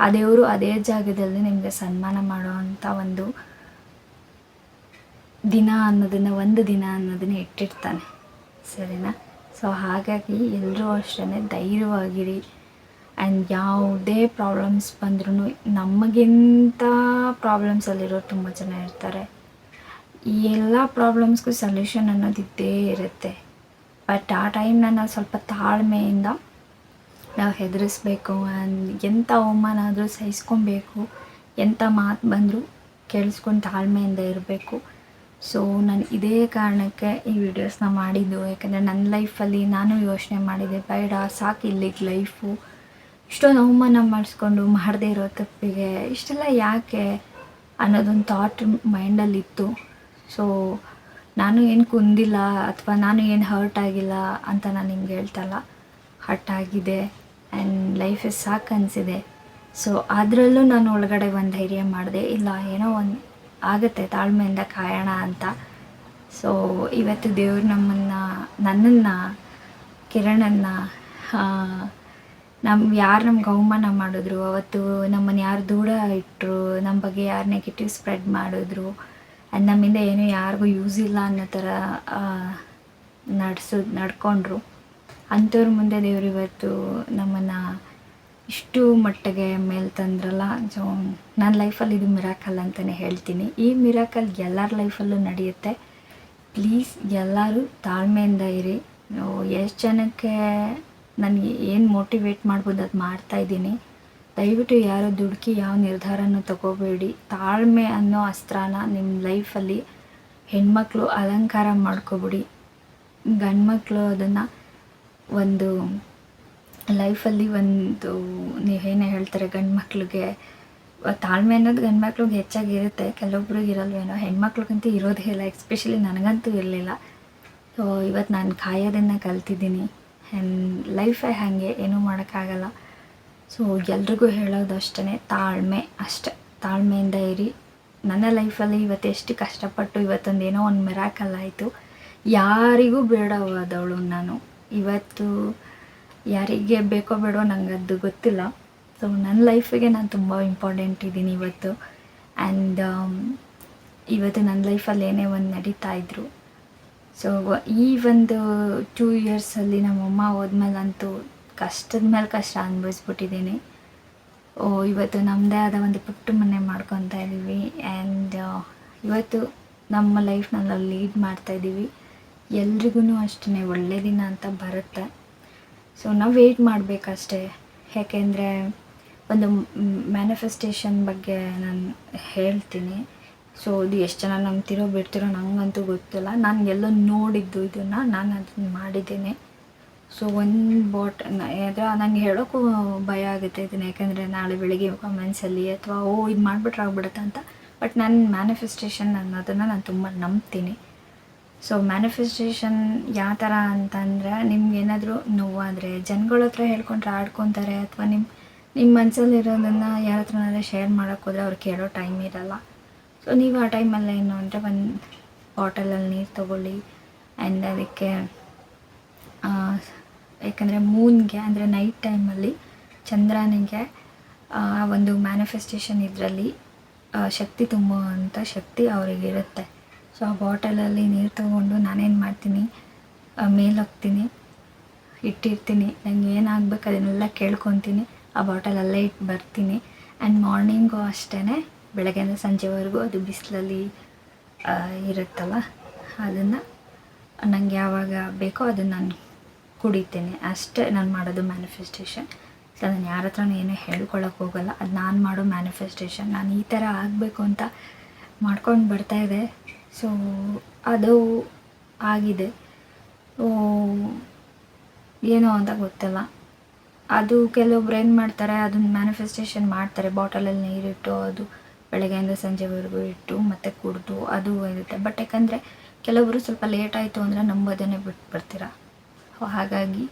ಆ ದೇವರು ಅದೇ ಜಾಗದಲ್ಲಿ ನಿಮಗೆ ಸನ್ಮಾನ ಮಾಡುವಂಥ ಒಂದು ದಿನ ಅನ್ನೋದನ್ನು, ಒಂದು ದಿನ ಅನ್ನೋದನ್ನು ಇಟ್ಟಿರ್ತಾನೆ. ಸರಿನಾ? ಸೊ ಹಾಗಾಗಿ ಎಲ್ಲರೂ ಅಷ್ಟೇ ಧೈರ್ಯವಾಗಿರಿ. ಆ್ಯಂಡ್ ಯಾವುದೇ ಪ್ರಾಬ್ಲಮ್ಸ್ ಬಂದ್ರೂ ನಮಗಿಂತ ಪ್ರಾಬ್ಲಮ್ಸಲ್ಲಿರೋರು ತುಂಬ ಜನ ಇರ್ತಾರೆ. ಈ ಎಲ್ಲ ಪ್ರಾಬ್ಲಮ್ಸ್ಗೂ ಸೊಲ್ಯೂಷನ್ ಅನ್ನೋದು ಇದ್ದೇ ಇರುತ್ತೆ. ಬಟ್ ಆ ಟೈಮ್ ನಾನು ಸ್ವಲ್ಪ ತಾಳ್ಮೆಯಿಂದ ನಾವು ಹೆದರಿಸ್ಬೇಕು. ಆ್ಯಂಡ್ ಎಂಥ ಅವಮಾನ ಆದರೂ ಸಹಿಸ್ಕೊಬೇಕು. ಎಂಥ ಮಾತು ಬಂದರೂ ಕೇಳಿಸ್ಕೊಂಡು ತಾಳ್ಮೆಯಿಂದ ಇರಬೇಕು. ಸೊ ನಾನು ಇದೇ ಕಾರಣಕ್ಕೆ ಈ ವಿಡಿಯೋಸ್ನ ಮಾಡಿದ್ದು. ಯಾಕಂದರೆ ನನ್ನ ಲೈಫಲ್ಲಿ ನಾನು ಯೋಚನೆ ಮಾಡಿದೆ ಬೇಡ, ಸಾಕು ಇಲ್ಲಿಗೆ ಲೈಫು ಇಷ್ಟೊಂದು ಅವಮಾನ ಮಾಡಿಸ್ಕೊಂಡು ಮಾಡದೇ ಇರೋ ತಪ್ಪಿಗೆ ಇಷ್ಟೆಲ್ಲ ಯಾಕೆ ಅನ್ನೋದೊಂದು ಥಾಟ್ ಮೈಂಡಲ್ಲಿತ್ತು ಸೊ ನಾನು ಏನು ಕುಂದಿಲ್ಲ ಅಥವಾ ನಾನು ಏನು ಹರ್ಟ್ ಆಗಿಲ್ಲ ಅಂತ ನಾನು ನಿಮ್ಗೆ ಹೇಳ್ತಲ್ಲ ಹರ್ಟ್ ಆಗಿದೆ ಆ್ಯಂಡ್ ಲೈಫ್ ಇಸ್ ಸಾಕು ಅನಿಸಿದೆ. ಸೊ ಅದರಲ್ಲೂ ನಾನು ಒಳಗಡೆ ಒಂದು ಧೈರ್ಯ ಮಾಡಿದೆ. ಇಲ್ಲ, ಏನೋ ಒಂದು ಆಗುತ್ತೆ, ತಾಳ್ಮೆಯಿಂದ ಕಾಯೋಣ ಅಂತ. ಸೊ ಇವತ್ತು ದೇವರು ನಮ್ಮನ್ನು, ನನ್ನನ್ನು, ಕಿರಣನ್ನು ನಮ್ಮ ಯಾರು ನಮ್ಗೆ ಅವಮಾನ ಮಾಡಿದ್ರು, ಅವತ್ತು ನಮ್ಮನ್ನು ಯಾರು ದೂರ ಇಟ್ಟರು ನಮ್ಮ ಬಗ್ಗೆ ಯಾರು ನೆಗೆಟಿವ್ ಸ್ಪ್ರೆಡ್ ಮಾಡಿದ್ರು, ಅದು ನಮ್ಮಿಂದ ಏನೂ ಯಾರಿಗೂ ಯೂಸ್ ಇಲ್ಲ ಅನ್ನೋ ಥರ ನಡೆಸೋದು ನಡ್ಕೊಂಡ್ರು. ಅಂಥವ್ರ ಮುಂದೆ ದೇವ್ರು ಇವತ್ತು ನಮ್ಮನ್ನು ಇಷ್ಟು ಮಟ್ಟಿಗೆ ಮೇಲೆ ತಂದ್ರಲ್ಲ, ಸೊ ನನ್ನ ಲೈಫಲ್ಲಿ ಇದು ಮಿರಾಕಲ್ ಅಂತಲೇ ಹೇಳ್ತೀನಿ. ಈ ಮಿರಾಕಲ್ ಎಲ್ಲರ ಲೈಫಲ್ಲೂ ನಡೆಯುತ್ತೆ. ಪ್ಲೀಸ್ ಎಲ್ಲರೂ ತಾಳ್ಮೆಯಿಂದ ಇರಿ. ಎಷ್ಟು ಜನಕ್ಕೆ ನನಗೆ ಏನು ಮೋಟಿವೇಟ್ ಮಾಡ್ಬೋದು ಅದು ಮಾಡ್ತಾಯಿದ್ದೀನಿ ದಯವಿಟ್ಟು ಯಾರು ದುಡುಕಿ ಯಾವ ನಿರ್ಧಾರನೂ ತಗೋಬೇಡಿ. ತಾಳ್ಮೆ ಅನ್ನೋ ಅಸ್ತ್ರನ ನಿಮ್ಮ ಲೈಫಲ್ಲಿ ಹೆಣ್ಮಕ್ಳು ಅಲಂಕಾರ ಮಾಡ್ಕೊಬಿಡಿ. ಗಂಡ್ಮಕ್ಳು ಅದನ್ನು ಒಂದು ಲೈಫಲ್ಲಿ ಒಂದು ನೀವೇನೇ ಹೇಳ್ತಾರೆ ಗಂಡು ಮಕ್ಳಿಗೆ ತಾಳ್ಮೆ ಅನ್ನೋದು ಗಂಡು ಮಕ್ಳಿಗೆ ಹೆಚ್ಚಾಗಿರುತ್ತೆ. ಕೆಲವೊಬ್ರಿಗೆ ಇರಲ್ವೇನೋ, ಹೆಣ್ಮಕ್ಳಿಗಂತೂ ಇರೋದೇ ಇಲ್ಲ. ಎಸ್ಪೆಷಲಿ ನನಗಂತೂ ಇರಲಿಲ್ಲ. ಸೊ ಇವತ್ತು ನಾನು ಕಾಯೋದನ್ನು ಕಲ್ತಿದ್ದೀನಿ. ಆ್ಯಂಡ್ ಲೈಫೇ ಹಾಗೆ ಏನೂ ಮಾಡೋಕ್ಕಾಗಲ್ಲ. ಸೊ ಎಲ್ರಿಗೂ ಹೇಳೋದು ಅಷ್ಟೇ ತಾಳ್ಮೆ ಅಷ್ಟೆ. ತಾಳ್ಮೆಯಿಂದ ಇರಿ. ನನ್ನ ಲೈಫಲ್ಲಿ ಇವತ್ತು ಎಷ್ಟು ಕಷ್ಟಪಟ್ಟು ಇವತ್ತೊಂದು ಏನೋ ಒಂದು ಮೆರಾಕಲ್ ಆಯಿತು. ಯಾರಿಗೂ ಬೇಡವಾದವಳು ನಾನು. ಇವತ್ತು ಯಾರಿಗೆ ಬೇಕೋ ಬೇಡೋ ನಂಗೆ ಅದು ಗೊತ್ತಿಲ್ಲ. ಸೊ ನನ್ನ ಲೈಫಿಗೆ ನಾನು ತುಂಬ ಇಂಪಾರ್ಟೆಂಟ್ ಇದ್ದೀನಿ ಇವತ್ತು. ಆ್ಯಂಡ್ ಇವತ್ತು ನನ್ನ ಲೈಫಲ್ಲಿ ಏನೇ ಒಂದು ನಡೀತಾ ಇದ್ರು ಸೊ ಈ ಒಂದು ಟೂ ಇಯರ್ಸಲ್ಲಿ ನಮ್ಮಮ್ಮ ಹೋದ್ಮೇಲಂತೂ ಕಷ್ಟದ ಮೇಲೆ ಕಷ್ಟ ಅನುಭವಿಸ್ಬಿಟ್ಟಿದ್ದೀನಿ. ಓ, ಇವತ್ತು ನಮ್ಮದೇ ಆದ ಒಂದು ಪುಟ್ಟ ಮನೆ ಮಾಡ್ಕೊತಾ ಇದ್ದೀವಿ ಆ್ಯಂಡ್ ಇವತ್ತು ನಮ್ಮ ಲೈಫ್ನಲ್ಲಿ ಲೀಡ್ ಮಾಡ್ತಾ ಇದ್ದೀವಿ ಎಲ್ರಿಗೂ ಅಷ್ಟೇ ಒಳ್ಳೆ ದಿನ ಅಂತ ಬರುತ್ತೆ. ಸೊ ನಾವು ವೆಯ್ಟ್ ಮಾಡಬೇಕಷ್ಟೇ. ಯಾಕೆಂದರೆ ಒಂದು ಮ್ಯಾನಿಫೆಸ್ಟೇಷನ್ ಬಗ್ಗೆ ನಾನು ಹೇಳ್ತೀನಿ. ಸೊ ಇದು ಎಷ್ಟು ಜನ ನಂಬ್ತಿರೋ ಬಿಡ್ತಿರೋ ನನಗಂತೂ ಗೊತ್ತಿಲ್ಲ. ನಾನು ಎಲ್ಲ ನೋಡಿದ್ದು ಇದನ್ನು ನಾನು ಅದನ್ನು ಮಾಡಿದ್ದೀನಿ. ಸೊ ಒಂದು ಬಾಟ್ ಆದರೆ ನನಗೆ ಹೇಳೋಕ್ಕೂ ಭಯ ಆಗುತ್ತೆ ಇದನ್ನು, ಯಾಕಂದರೆ ನಾಳೆ ಬೆಳಿಗ್ಗೆ ಕಮೆಂಟ್ಸಲ್ಲಿ ಅಥವಾ, ಓ, ಇದು ಮಾಡಿಬಿಟ್ರೆ ಆಗ್ಬಿಡುತ್ತೆ ಅಂತ. ಬಟ್ ನನ್ನ ಮ್ಯಾನಿಫೆಸ್ಟೇಷನ್ ಅನ್ನೋದನ್ನು ನಾನು ತುಂಬ ನಂಬ್ತೀನಿ. ಸೊ ಮ್ಯಾನಿಫೆಸ್ಟೇಷನ್ ಯಾವ ಥರ ಅಂತಂದರೆ ನಿಮ್ಗೆ ಏನಾದರೂ ನೋವಾದರೆ ಜನಗಳ ಹತ್ರ ಹೇಳ್ಕೊಂಡ್ರೆ ಆಡ್ಕೊತಾರೆ, ಅಥವಾ ನಿಮ್ಮ ನಿಮ್ಮ ಮನಸ್ಸಲ್ಲಿರೋದನ್ನು ಯಾರ ಹತ್ರನಾದ್ರೆ ಶೇರ್ ಮಾಡೋಕ್ಕೋದ್ರೆ ಅವ್ರು ಕೇಳೋ ಟೈಮ್ ಇರಲ್ಲ. ಸೊ ನೀವು ಆ ಟೈಮಲ್ಲಿ ಏನು ಅಂದರೆ ಒಂದು ಬಾಟಲಲ್ಲಿ ನೀರು ತೊಗೊಳ್ಳಿ. ಆ್ಯಂಡ್ ಅದಕ್ಕೆ ಯಾಕಂದರೆ ಮೂನ್ಗೆ ಅಂದರೆ ನೈಟ್ ಟೈಮಲ್ಲಿ ಚಂದ್ರನಿಗೆ ಒಂದು ಮ್ಯಾನಿಫೆಸ್ಟೇಷನ್ ಇದರಲ್ಲಿ ಶಕ್ತಿ ತುಂಬುವಂಥ ಶಕ್ತಿ ಅವರಿಗಿರುತ್ತೆ ಸೊ ಆ ಬಾಟಲಲ್ಲಿ ನೀರು ತೊಗೊಂಡು ನಾನೇನು ಮಾಡ್ತೀನಿ? ಮೇಲೆ ಹೋಗ್ತೀನಿ ಇಟ್ಟಿರ್ತೀನಿ. ನಂಗೆ ಏನಾಗಬೇಕು ಅದನ್ನೆಲ್ಲ ಕೇಳ್ಕೊತೀನಿ. ಆ ಬಾಟಲಲ್ಲೇ ಇಟ್ಟು ಬರ್ತೀನಿ. ಆ್ಯಂಡ್ ಮಾರ್ನಿಂಗು ಅಷ್ಟೇ ಬೆಳಗ್ಗೆಯಿಂದ ಸಂಜೆವರೆಗೂ ಅದು ಬಿಸಿಲಲ್ಲಿ ಇರುತ್ತಲ್ಲ, ಅದನ್ನು ನನಗೆ ಯಾವಾಗ ಬೇಕೋ ಅದನ್ನು ನಾನು ಕುಡಿತೇನೆ. ಅಷ್ಟೇ ನಾನು ಮಾಡೋದು ಮ್ಯಾನಿಫೆಸ್ಟೇಷನ್ ಸೊ ನಾನು ಯಾರ ಹತ್ರನೂ ಏನೂ ಹೇಳ್ಕೊಳಕ್ಕೆ ಹೋಗಲ್ಲ. ಅದು ನಾನು ಮಾಡೋ ಮ್ಯಾನಿಫೆಸ್ಟೇಷನ್ ನಾನು ಈ ಥರ ಆಗಬೇಕು ಅಂತ ಮಾಡ್ಕೊಂಡು ಬರ್ತಾಯಿದೆ ಸೊ ಅದು ಆಗಿದೆ. ಏನೋ ಅಂತ ಗೊತ್ತಿಲ್ಲ. ಅದು ಕೆಲವೊಬ್ರು ಏನು ಮಾಡ್ತಾರೆ ಅದನ್ನ ಮ್ಯಾನಿಫೆಸ್ಟೇಷನ್ ಮಾಡ್ತಾರೆ. ಬಾಟಲಲ್ಲಿ ನೀರಿಟ್ಟು ಅದು ಬೆಳಗ್ಗೆಯಿಂದ ಸಂಜೆವರೆಗೂ ಇಟ್ಟು ಮತ್ತೆ ಕುಡಿದು ಅದು ಇರುತ್ತೆ. ಬಟ್ ಯಾಕಂದರೆ ಕೆಲವರು ಸ್ವಲ್ಪ ಲೇಟ್ ಆಯಿತು ಅಂದರೆ ನಂಬೋದನ್ನೇ ಬಿಟ್ಟು ಬರ್ತೀರ? ಹಾಗಾಗಿ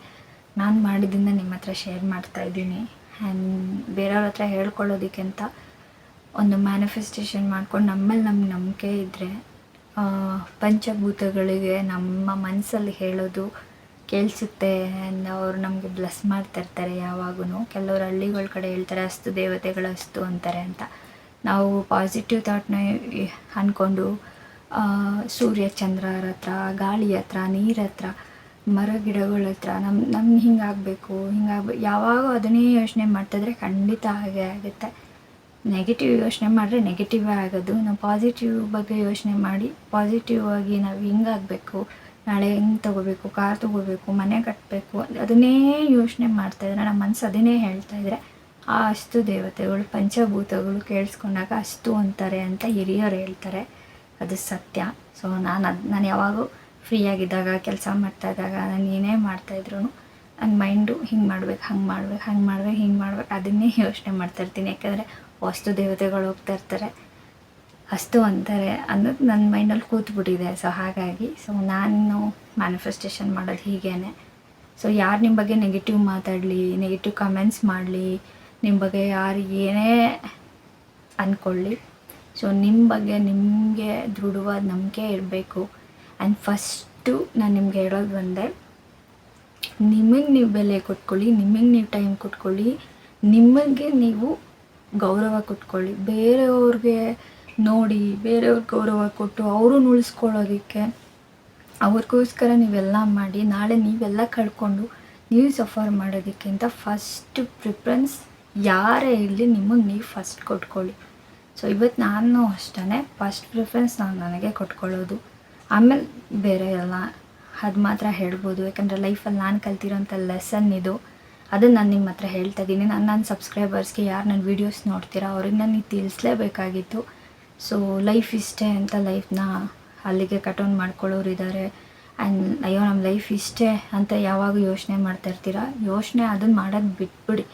ನಾನು ಮಾಡಿದ್ದನ್ನ ನಿಮ್ಮ ಹತ್ರ ಶೇರ್ ಮಾಡ್ತಾ ಇದ್ದೀನಿ. ಆ್ಯಂಡ್ ಬೇರೆಯವ್ರ ಹತ್ರ ಹೇಳ್ಕೊಳ್ಳೋದಕ್ಕಿಂತ ಒಂದು ಮ್ಯಾನಿಫೆಸ್ಟೇಷನ್ ಮಾಡ್ಕೊಂಡು ನಮ್ಮಲ್ಲಿ ನಮ್ಗೆ ನಂಬಿಕೆ ಇದ್ದರೆ ಪಂಚಭೂತಗಳಿಗೆ ನಮ್ಮ ಮನಸ್ಸಲ್ಲಿ ಹೇಳೋದು ಕೇಳಿಸುತ್ತೆ ಆ್ಯಂಡ್ ಅವರು ನಮಗೆ ಬ್ಲೆಸ್ ಮಾಡ್ತಿರ್ತಾರೆ ಯಾವಾಗೂ ಕೆಲವರು ಹಳ್ಳಿಗಳ ಕಡೆ ಹೇಳ್ತಾರೆ, ಅಸ್ತು ದೇವತೆಗಳು ಅಸ್ತು ಅಂತಾರೆ ಅಂತ. ನಾವು ಪಾಸಿಟಿವ್ ಥಾಟ್ನ ಅಂದ್ಕೊಂಡು ಸೂರ್ಯ ಚಂದ್ರರ ಹತ್ರ, ಗಾಳಿ ಹತ್ರ, ನೀರ ಹತ್ರ, ಮರ ಗಿಡಗಳ ಹತ್ರ ನಮ್ಮ ನಮ್ಮ ಹಿಂಗಾಗಬೇಕು ಹಿಂಗಾಗಬೇಕು ಯಾವಾಗ ಅದನ್ನೇ ಯೋಚನೆ ಮಾಡ್ತಿದ್ರೆ ಖಂಡಿತ ಹಾಗೆ ಆಗುತ್ತೆ. ನೆಗೆಟಿವ್ ಯೋಚನೆ ಮಾಡಿದ್ರೆ ನೆಗೆಟಿವೇ ಆಗೋದು. ನಾವು ಪಾಸಿಟಿವ್ ಬಗ್ಗೆ ಯೋಚನೆ ಮಾಡಿ ಪಾಸಿಟಿವ್ ಆಗಿ ನಾವು ಹಿಂಗಾಗಬೇಕು, ನಾಳೆ ಹೆಂಗೆ ತೊಗೋಬೇಕು, ಕಾರ್ ತೊಗೋಬೇಕು, ಮನೆ ಕಟ್ಟಬೇಕು ಅದನ್ನೇ ಯೋಚನೆ ಮಾಡ್ತಾಯಿದ್ರೆ ನಮ್ಮ ಮನಸ್ಸು ಅದನ್ನೇ ಹೇಳ್ತಾ ಇದ್ರೆ ಆ ಅಷ್ಟು ದೇವತೆಗಳು, ಪಂಚಭೂತಗಳು ಕೇಳಿಸ್ಕೊಂಡಾಗ ಅಷ್ಟು ಅಂತಾರೆ ಅಂತ ಹಿರಿಯರು ಹೇಳ್ತಾರೆ. ಅದು ಸತ್ಯ. ಸೊ ನಾನು ಅದು, ನಾನು ಯಾವಾಗೂ ಫ್ರೀಯಾಗಿದ್ದಾಗ ಕೆಲಸ ಮಾಡ್ತಾ ಇದ್ದಾಗ, ನಾನು ಏನೇ ಮಾಡ್ತಾಯಿದ್ರು ನನ್ನ ಮೈಂಡು ಹಿಂಗೆ ಮಾಡ್ಬೇಕು, ಹಂಗೆ ಮಾಡ್ಬೇಕು ಹಂಗೆ ಮಾಡ್ಬೇಕು, ಹಿಂಗೆ ಮಾಡ್ಬೇಕು, ಅದನ್ನೇ ಯೋಚನೆ ಮಾಡ್ತಾ ಇರ್ತೀನಿ. ಯಾಕಂದರೆ ವಸ್ತು ದೇವತೆಗಳು ಹೋಗ್ತಾ ಇರ್ತಾರೆ, ಅಷ್ಟು ಅಂತಾರೆ ಅನ್ನೋದು ನನ್ನ ಮೈಂಡಲ್ಲಿ ಕೂತ್ಬಿಟ್ಟಿದೆ. ಸೊ ಹಾಗಾಗಿ ಸೊ ನಾನು ಮ್ಯಾನಿಫೆಸ್ಟೇಷನ್ ಮಾಡೋದು ಹೀಗೇ ಸೊ ಯಾರು ನಿಮ್ಮ ಬಗ್ಗೆ ನೆಗೆಟಿವ್ ಮಾತಾಡಲಿ ನೆಗೆಟಿವ್ ಕಮೆಂಟ್ಸ್ ಮಾಡಲಿ ನಿಮ್ಮ ಬಗ್ಗೆ ಯಾರು ಏನೇ ಅಂದ್ಕೊಳ್ಳಿ ಸೊ ನಿಮ್ಮ ಬಗ್ಗೆ ನಿಮಗೆ ದೃಢವಾದ ನಂಬಿಕೆ ಇರಬೇಕು. ಆ್ಯಂಡ್ ಫಸ್ಟು ನಾನು ನಿಮ್ಗೆ ಹೇಳೋದು ಬಂದೆ ನಿಮಗೆ ನೀವು ಬೆಲೆ ಕೊಟ್ಕೊಳ್ಳಿ, ನಿಮಗೆ ನೀವು ಟೈಮ್ ಕೊಟ್ಕೊಳ್ಳಿ ನಿಮಗೆ ನೀವು ಗೌರವ ಕೊಟ್ಕೊಳ್ಳಿ. ಬೇರೆಯವ್ರಿಗೆ ನೋಡಿ, ಬೇರೆಯವ್ರಿಗೆ ಗೌರವ ಕೊಟ್ಟು ಅವ್ರನ್ನ ಉಳಿಸ್ಕೊಳ್ಳೋದಕ್ಕೆ ಅವ್ರಿಗೋಸ್ಕರ ನೀವೆಲ್ಲ ಮಾಡಿ, ನಾಳೆ ನೀವೆಲ್ಲ ಕಳ್ಕೊಂಡು ನೀವು ಸಫರ್ ಮಾಡೋದಕ್ಕಿಂತ ಫಸ್ಟ್ ಪ್ರಿಫರೆನ್ಸ್ ಯಾರೇ ಇರಲಿ, ನಿಮಗೆ ನೀವು ಫಸ್ಟ್ ಕೊಟ್ಕೊಳ್ಳಿ. ಸೊ ಇವತ್ತು ನಾನು ಅಷ್ಟೇ ಫಸ್ಟ್ ಪ್ರಿಫರೆನ್ಸ್ ನಾನು ನನಗೆ ಕೊಟ್ಕೊಳ್ಳೋದು. ಆಮೇಲೆ ಬೇರೆ ಎಲ್ಲ, ಅದು ಮಾತ್ರ ಹೇಳ್ಬೋದು. ಯಾಕಂದರೆ ಲೈಫಲ್ಲಿ ನಾನು ಕಲ್ತಿರೋಂಥ ಲೆಸನ್ ಇದು. ಅದನ್ನು ನಾನು ನಿಮ್ಮ ಹತ್ರ ಹೇಳ್ತಾ ಇದ್ದೀನಿ ನಾನು ನನ್ನ ಸಬ್ಸ್ಕ್ರೈಬರ್ಸ್ಗೆ ಯಾರು ನನ್ನ ವೀಡಿಯೋಸ್ ನೋಡ್ತೀರಾ, ಅವ್ರಿಗೆ ನಾನು ಇದು ತಿಳಿಸ್ಲೇಬೇಕಾಗಿತ್ತು. ಸೊ ಲೈಫ್ ಇಷ್ಟೇ ಅಂತ ಲೈಫ್ನ ಅಲ್ಲಿಗೆ ಕಟೌನ್ ಮಾಡ್ಕೊಳ್ಳೋರು ಇದ್ದಾರೆ ಆ್ಯಂಡ್ ಅಯ್ಯೋ ನಮ್ಮ ಲೈಫ್ ಇಷ್ಟೇ ಅಂತ ಯಾವಾಗ ಯೋಚನೆ ಮಾಡ್ತಾ ಇರ್ತೀರಾ? ಯೋಚನೆ ಅದನ್ನು ಮಾಡೋದು ಬಿಟ್ಬಿಡಿ.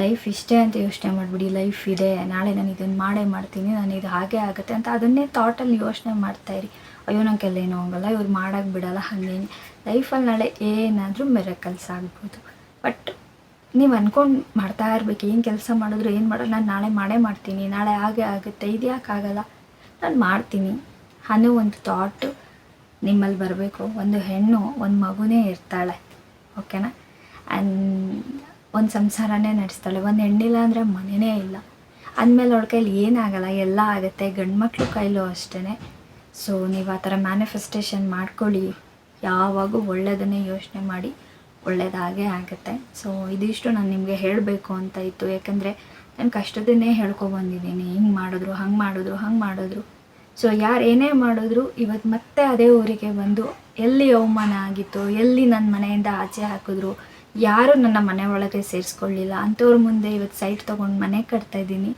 ಲೈಫ್ ಇಷ್ಟೇ ಅಂತ ಯೋಚನೆ ಮಾಡಿಬಿಡಿ ಲೈಫ್ ಇದೆ, ನಾಳೆ ನಾನು ಇದನ್ನು ಮಾಡೇ ಮಾಡ್ತೀನಿ, ನಾನು ಇದು ಹಾಗೆ ಆಗುತ್ತೆ ಅಂತ ಅದನ್ನೇ ಥಾಟಲ್ಲಿ ಯೋಚನೆ ಮಾಡ್ತಾಯಿರಿ ಅಯ್ಯೋ ನಂಗೆ ಏನೋ ಹೋಗಲ್ಲ ಇವ್ರು ಮಾಡೋಕ್ಕೆ ಬಿಡೋಲ್ಲ, ಹಾಗೇನೆ. ಲೈಫಲ್ಲಿ ನಾಳೆ ಏನಾದರೂ ಮೆರಕಲ್ಸ್ ಆಗ್ಬೋದು. ಬಟ್ ನೀವು ಅಂದ್ಕೊಂಡು ಮಾಡ್ತಾ ಇರ್ಬೇಕು, ಏನು ಕೆಲಸ ಮಾಡಿದ್ರು, ಏನು ಮಾಡೋದು ನಾನು ನಾಳೆ ಮಾಡೇ ಮಾಡ್ತೀನಿ, ನಾಳೆ ಹಾಗೆ ಆಗುತ್ತೆ, ಇದು ಯಾಕೆ ಆಗಲ್ಲ? ನಾನು ಮಾಡ್ತೀನಿ. ಅನ್ನೋ ಒಂದು ಥಾಟು ನಿಮ್ಮಲ್ಲಿ ಬರಬೇಕು. ಒಂದು ಹೆಣ್ಣು, ಒಂದು ಮಗುನೇ ಇರ್ತಾಳೆ. ಓಕೆನಾ ಆ್ಯಂಡ್ ಒಂದು ಸಂಸಾರನೇ ನಡೆಸ್ತಾಳೆ, ಒಂದು ಹೆಣ್ಣಿಲ್ಲ ಅಂದರೆ ಮನೆಯೇ ಇಲ್ಲ. ಅಂದಮೇಲೆ ಅವಳ ಕೈಲಿ ಏನಾಗಲ್ಲ ಎಲ್ಲ ಆಗುತ್ತೆ, ಗಂಡು ಮಕ್ಕಳು ಕೈಲೂ ಅಷ್ಟೇ ಸೊ ನೀವು ಆ ಥರ ಮ್ಯಾನಿಫೆಸ್ಟೇಷನ್ ಮಾಡ್ಕೊಳ್ಳಿ. ಯಾವಾಗೂ ಒಳ್ಳೆಯದನ್ನೇ ಯೋಚನೆ ಮಾಡಿ ಒಳ್ಳೆಯದಾಗೇ ಆಗುತ್ತೆ. ಸೊ ಇದಿಷ್ಟು ನಾನು ನಿಮಗೆ ಹೇಳಬೇಕು ಅಂತ ಇತ್ತು. ಯಾಕಂದರೆ ನಾನು ಕಷ್ಟದನ್ನೇ ಹೇಳ್ಕೊಬಂದಿದ್ದೀನಿ ಹಿಂಗೆ ಮಾಡಿದ್ರು, ಹಂಗೆ ಮಾಡಿದ್ರು ಹಂಗೆ ಮಾಡಿದ್ರು. ಸೊ ಯಾರು ಏನೇ ಮಾಡಿದ್ರು ಇವತ್ತು ಮತ್ತೆ ಅದೇ ಊರಿಗೆ ಬಂದು ಎಲ್ಲಿ ಅವಮಾನ ಆಗಿತ್ತು, ಎಲ್ಲಿ ನನ್ನ ಮನೆಯಿಂದ ಆಚೆ ಹಾಕಿದ್ರು ಯಾರು ನನ್ನ ಮನೆ ಒಳಗೆ ಸೇರಿಸ್ಕೊಳ್ಳಿಲ್ಲ. ಅಂಥವ್ರ ಮುಂದೆ ಇವತ್ತು ಸೈಟ್ ತೊಗೊಂಡು ಮನೆ ಕಟ್ತಾ ಇದ್ದೀನಿ.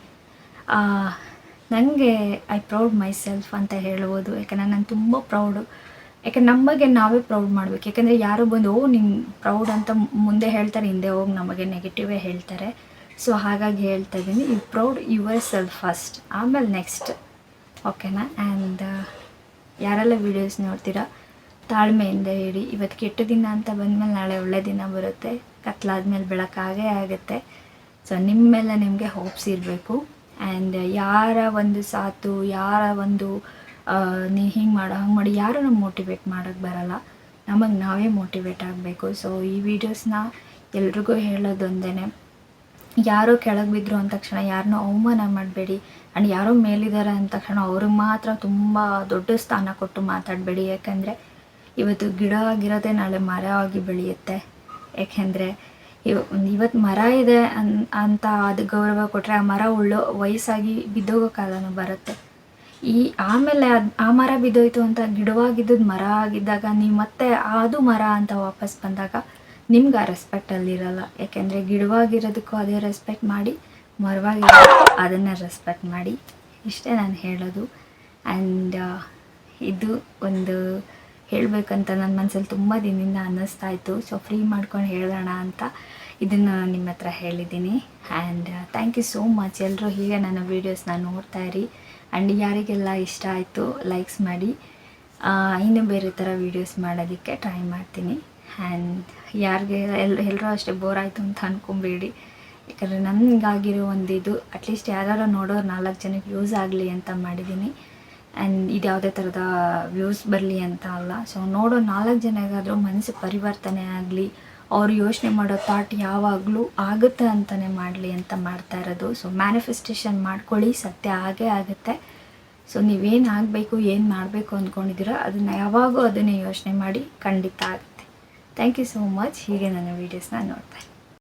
ನನಗೆ ಐ ಪ್ರೌಡ್ ಮೈ ಸೆಲ್ಫ್ ಅಂತ ಹೇಳ್ಬೋದು. ಯಾಕಂದರೆ ನಾನು ತುಂಬ ಪ್ರೌಡು ಯಾಕಂದ್ರೆ ನಮ್ಮ ಬಗ್ಗೆ ನಾವೇ ಪ್ರೌಡ್ ಮಾಡ್ಬೇಕು. ಯಾಕಂದರೆ ಯಾರೋ ಬಂದು, ಓ ನಿಮ್ಮ ಪ್ರೌಡ್ ಅಂತ ಮುಂದೆ ಹೇಳ್ತಾರೆ, ಹಿಂದೆ ಹೋಗಿ ನಮಗೆ ನೆಗೆಟಿವೇ ಹೇಳ್ತಾರೆ. ಸೊ ಹಾಗಾಗಿ ಹೇಳ್ತಾ ಇದ್ದೀನಿ. You proud your self first ಆಮೇಲೆ ನೆಕ್ಸ್ಟ್ ಓಕೆನಾ ಆ್ಯಂಡ್ ಯಾರೆಲ್ಲ ವೀಡಿಯೋಸ್ ನೋಡ್ತೀರಾ? ತಾಳ್ಮೆಯಿಂದ ಹೇಳಿ ಇವತ್ತು ಕೆಟ್ಟ ದಿನ ಅಂತ ಬಂದಮೇಲೆ ನಾಳೆ ಒಳ್ಳೆ ದಿನ ಬರುತ್ತೆ. ಕತ್ಲಾದ್ಮೇಲೆ ಬೆಳಕಾಗೇ ಆಗುತ್ತೆ. ಸೊ ನಿಮ್ಮ ನಿಮಗೆ ಹೋಪ್ಸ್ ಇರಬೇಕು. ಆ್ಯಂಡ್ ಯಾರ ಒಂದು ಸಾತು, ಯಾರ ಒಂದು ನೀ ಹಿಂಗೆ ಮಾಡೋ, ಹಂಗೆ ಮಾಡಿ ಯಾರು ನಮ್ಗೆ ಮೋಟಿವೇಟ್ ಮಾಡೋಕ್ಕೆ ಬರಲ್ಲ. ನಮಗೆ ನಾವೇ ಮೋಟಿವೇಟ್ ಆಗಬೇಕು. ಸೊ ಈ ವಿಡಿಯೋಸ್ನ ಎಲ್ರಿಗೂ ಹೇಳೋದೊಂದೇ ಯಾರೋ ಕೆಳಗೆ ಬಿದ್ದರು ಅಂದ ತಕ್ಷಣ ಯಾರನ್ನೂ ಅವಮಾನ ಮಾಡಬೇಡಿ. ಆ್ಯಂಡ್ ಯಾರೋ ಮೇಲಿದ್ದಾರೆ ಅಂದ ತಕ್ಷಣ ಅವ್ರಿಗೆ ಮಾತ್ರ ತುಂಬ ದೊಡ್ಡ ಸ್ಥಾನ ಕೊಟ್ಟು ಮಾತಾಡಬೇಡಿ. ಯಾಕಂದರೆ ಇವತ್ತು ಗಿಡ ಆಗಿರೋದೇ ನಾಳೆ ಮರ ಆಗಿ ಬೆಳೆಯುತ್ತೆ. ಯಾಕೆಂದರೆ ಇವ ಇವತ್ತು ಮರ ಇದೆ ಅನ್ ಅಂತ ಅದು ಗೌರವ ಕೊಟ್ಟರೆ ಆ ಮರ ಉಳ್ಳೋ ವಯಸ್ಸಾಗಿ ಬಿದ್ದೋಗೋ ಕಾಲನೂ ಬರುತ್ತೆ. ಈ ಆಮೇಲೆ ಅದು ಆ ಮರ ಬಿದ್ದೋಯ್ತು ಅಂತ ಗಿಡವಾಗಿದ್ದದ್ದು ಮರ ಆಗಿದ್ದಾಗ ನೀವು ಮತ್ತೆ ಅದು ಮರ ಅಂತ ವಾಪಸ್ ಬಂದಾಗ ನಿಮ್ಗೆ ಆ ರೆಸ್ಪೆಕ್ಟ್ ಅಲ್ಲಿರಲ್ಲ ಯಾಕೆಂದರೆ ಗಿಡವಾಗಿರೋದಕ್ಕೂ ಅದೇ ರೆಸ್ಪೆಕ್ಟ್ ಮಾಡಿ ಮರವಾಗಿರೋದು ಅದನ್ನೇ ರೆಸ್ಪೆಕ್ಟ್ ಮಾಡಿ. ಇಷ್ಟೇ ನಾನು ಹೇಳೋದು. ಆ್ಯಂಡ್ ಇದು ಒಂದು ಹೇಳಬೇಕಂತ ನನ್ನ ಮನಸ್ಸಲ್ಲಿ ತುಂಬ ದಿನದಿಂದ ಅನ್ನಿಸ್ತಾ ಇತ್ತು. ಸೊ ಫ್ರೀ ಮಾಡ್ಕೊಂಡು ಹೇಳೋಣ ಅಂತ ಇದನ್ನು ನಿಮ್ಮ ಹತ್ರ ಹೇಳಿದ್ದೀನಿ. And thank you so much ಎಲ್ಲರೂ ಹೀಗೆ ನನ್ನ ವೀಡಿಯೋಸ್ನ ನೋಡ್ತಾ ಇರಿ. ಆ್ಯಂಡ್ ಯಾರಿಗೆಲ್ಲ ಇಷ್ಟ ಆಯಿತು ಲೈಕ್ಸ್ ಮಾಡಿ ಇನ್ನೂ ಬೇರೆ ಥರ ವೀಡಿಯೋಸ್ ಮಾಡೋದಕ್ಕೆ ಟ್ರೈ ಮಾಡ್ತೀನಿ. ಆ್ಯಂಡ್ ಯಾರಿಗೆ, ಎಲ್ ಎಲ್ಲರೂ ಅಷ್ಟೇ ಬೋರ್ ಆಯಿತು ಅಂತ ಅಂದ್ಕೊಂಬೇಡಿ ಯಾಕಂದರೆ ನನಗಾಗಿರೋ ಒಂದು ಇದು ಅಟ್ಲೀಸ್ಟ್ ಯಾರು ನೋಡೋರು ನಾಲ್ಕು ಜನಕ್ಕೆ ಯೂಸ್ ಆಗಲಿ ಅಂತ ಮಾಡಿದ್ದೀನಿ. ಆ್ಯಂಡ್ ಇದು ಯಾವುದೇ ಥರದ ವ್ಯೂಸ್ ಬರಲಿ ಅಂತ ಅಲ್ಲ. ಸೊ ನೋಡೋ ನಾಲ್ಕು ಜನಗಾದರೂ ಮನಸ್ಸು ಪರಿವರ್ತನೆ ಆಗಲಿ, ಅವರು ಯೋಚನೆ ಮಾಡೋ ಥಾಟ್ ಯಾವಾಗಲೂ ಆಗುತ್ತೆ ಅಂತಲೇ ಮಾಡಲಿ ಅಂತ ಮಾಡ್ತಾ ಇರೋದು. ಸೊ ಮ್ಯಾನಿಫೆಸ್ಟೇಷನ್ ಮಾಡ್ಕೊಳ್ಳಿ, ಸತ್ಯ ಆಗೇ ಆಗುತ್ತೆ. ಸೊ ನೀವೇನು ಆಗಬೇಕು, ಏನು ಮಾಡಬೇಕು ಅಂದ್ಕೊಂಡಿದ್ದೀರೋ ಅದನ್ನು ಯಾವಾಗೂ ಅದನ್ನೇ ಯೋಚನೆ ಮಾಡಿ ಖಂಡಿತ ಆಗುತ್ತೆ. ಥ್ಯಾಂಕ್ ಯು ಸೋ ಮಚ್ ಹೀಗೆ ನನ್ನ ವೀಡಿಯೋಸ್ನ ನೋಡ್ತೇನೆ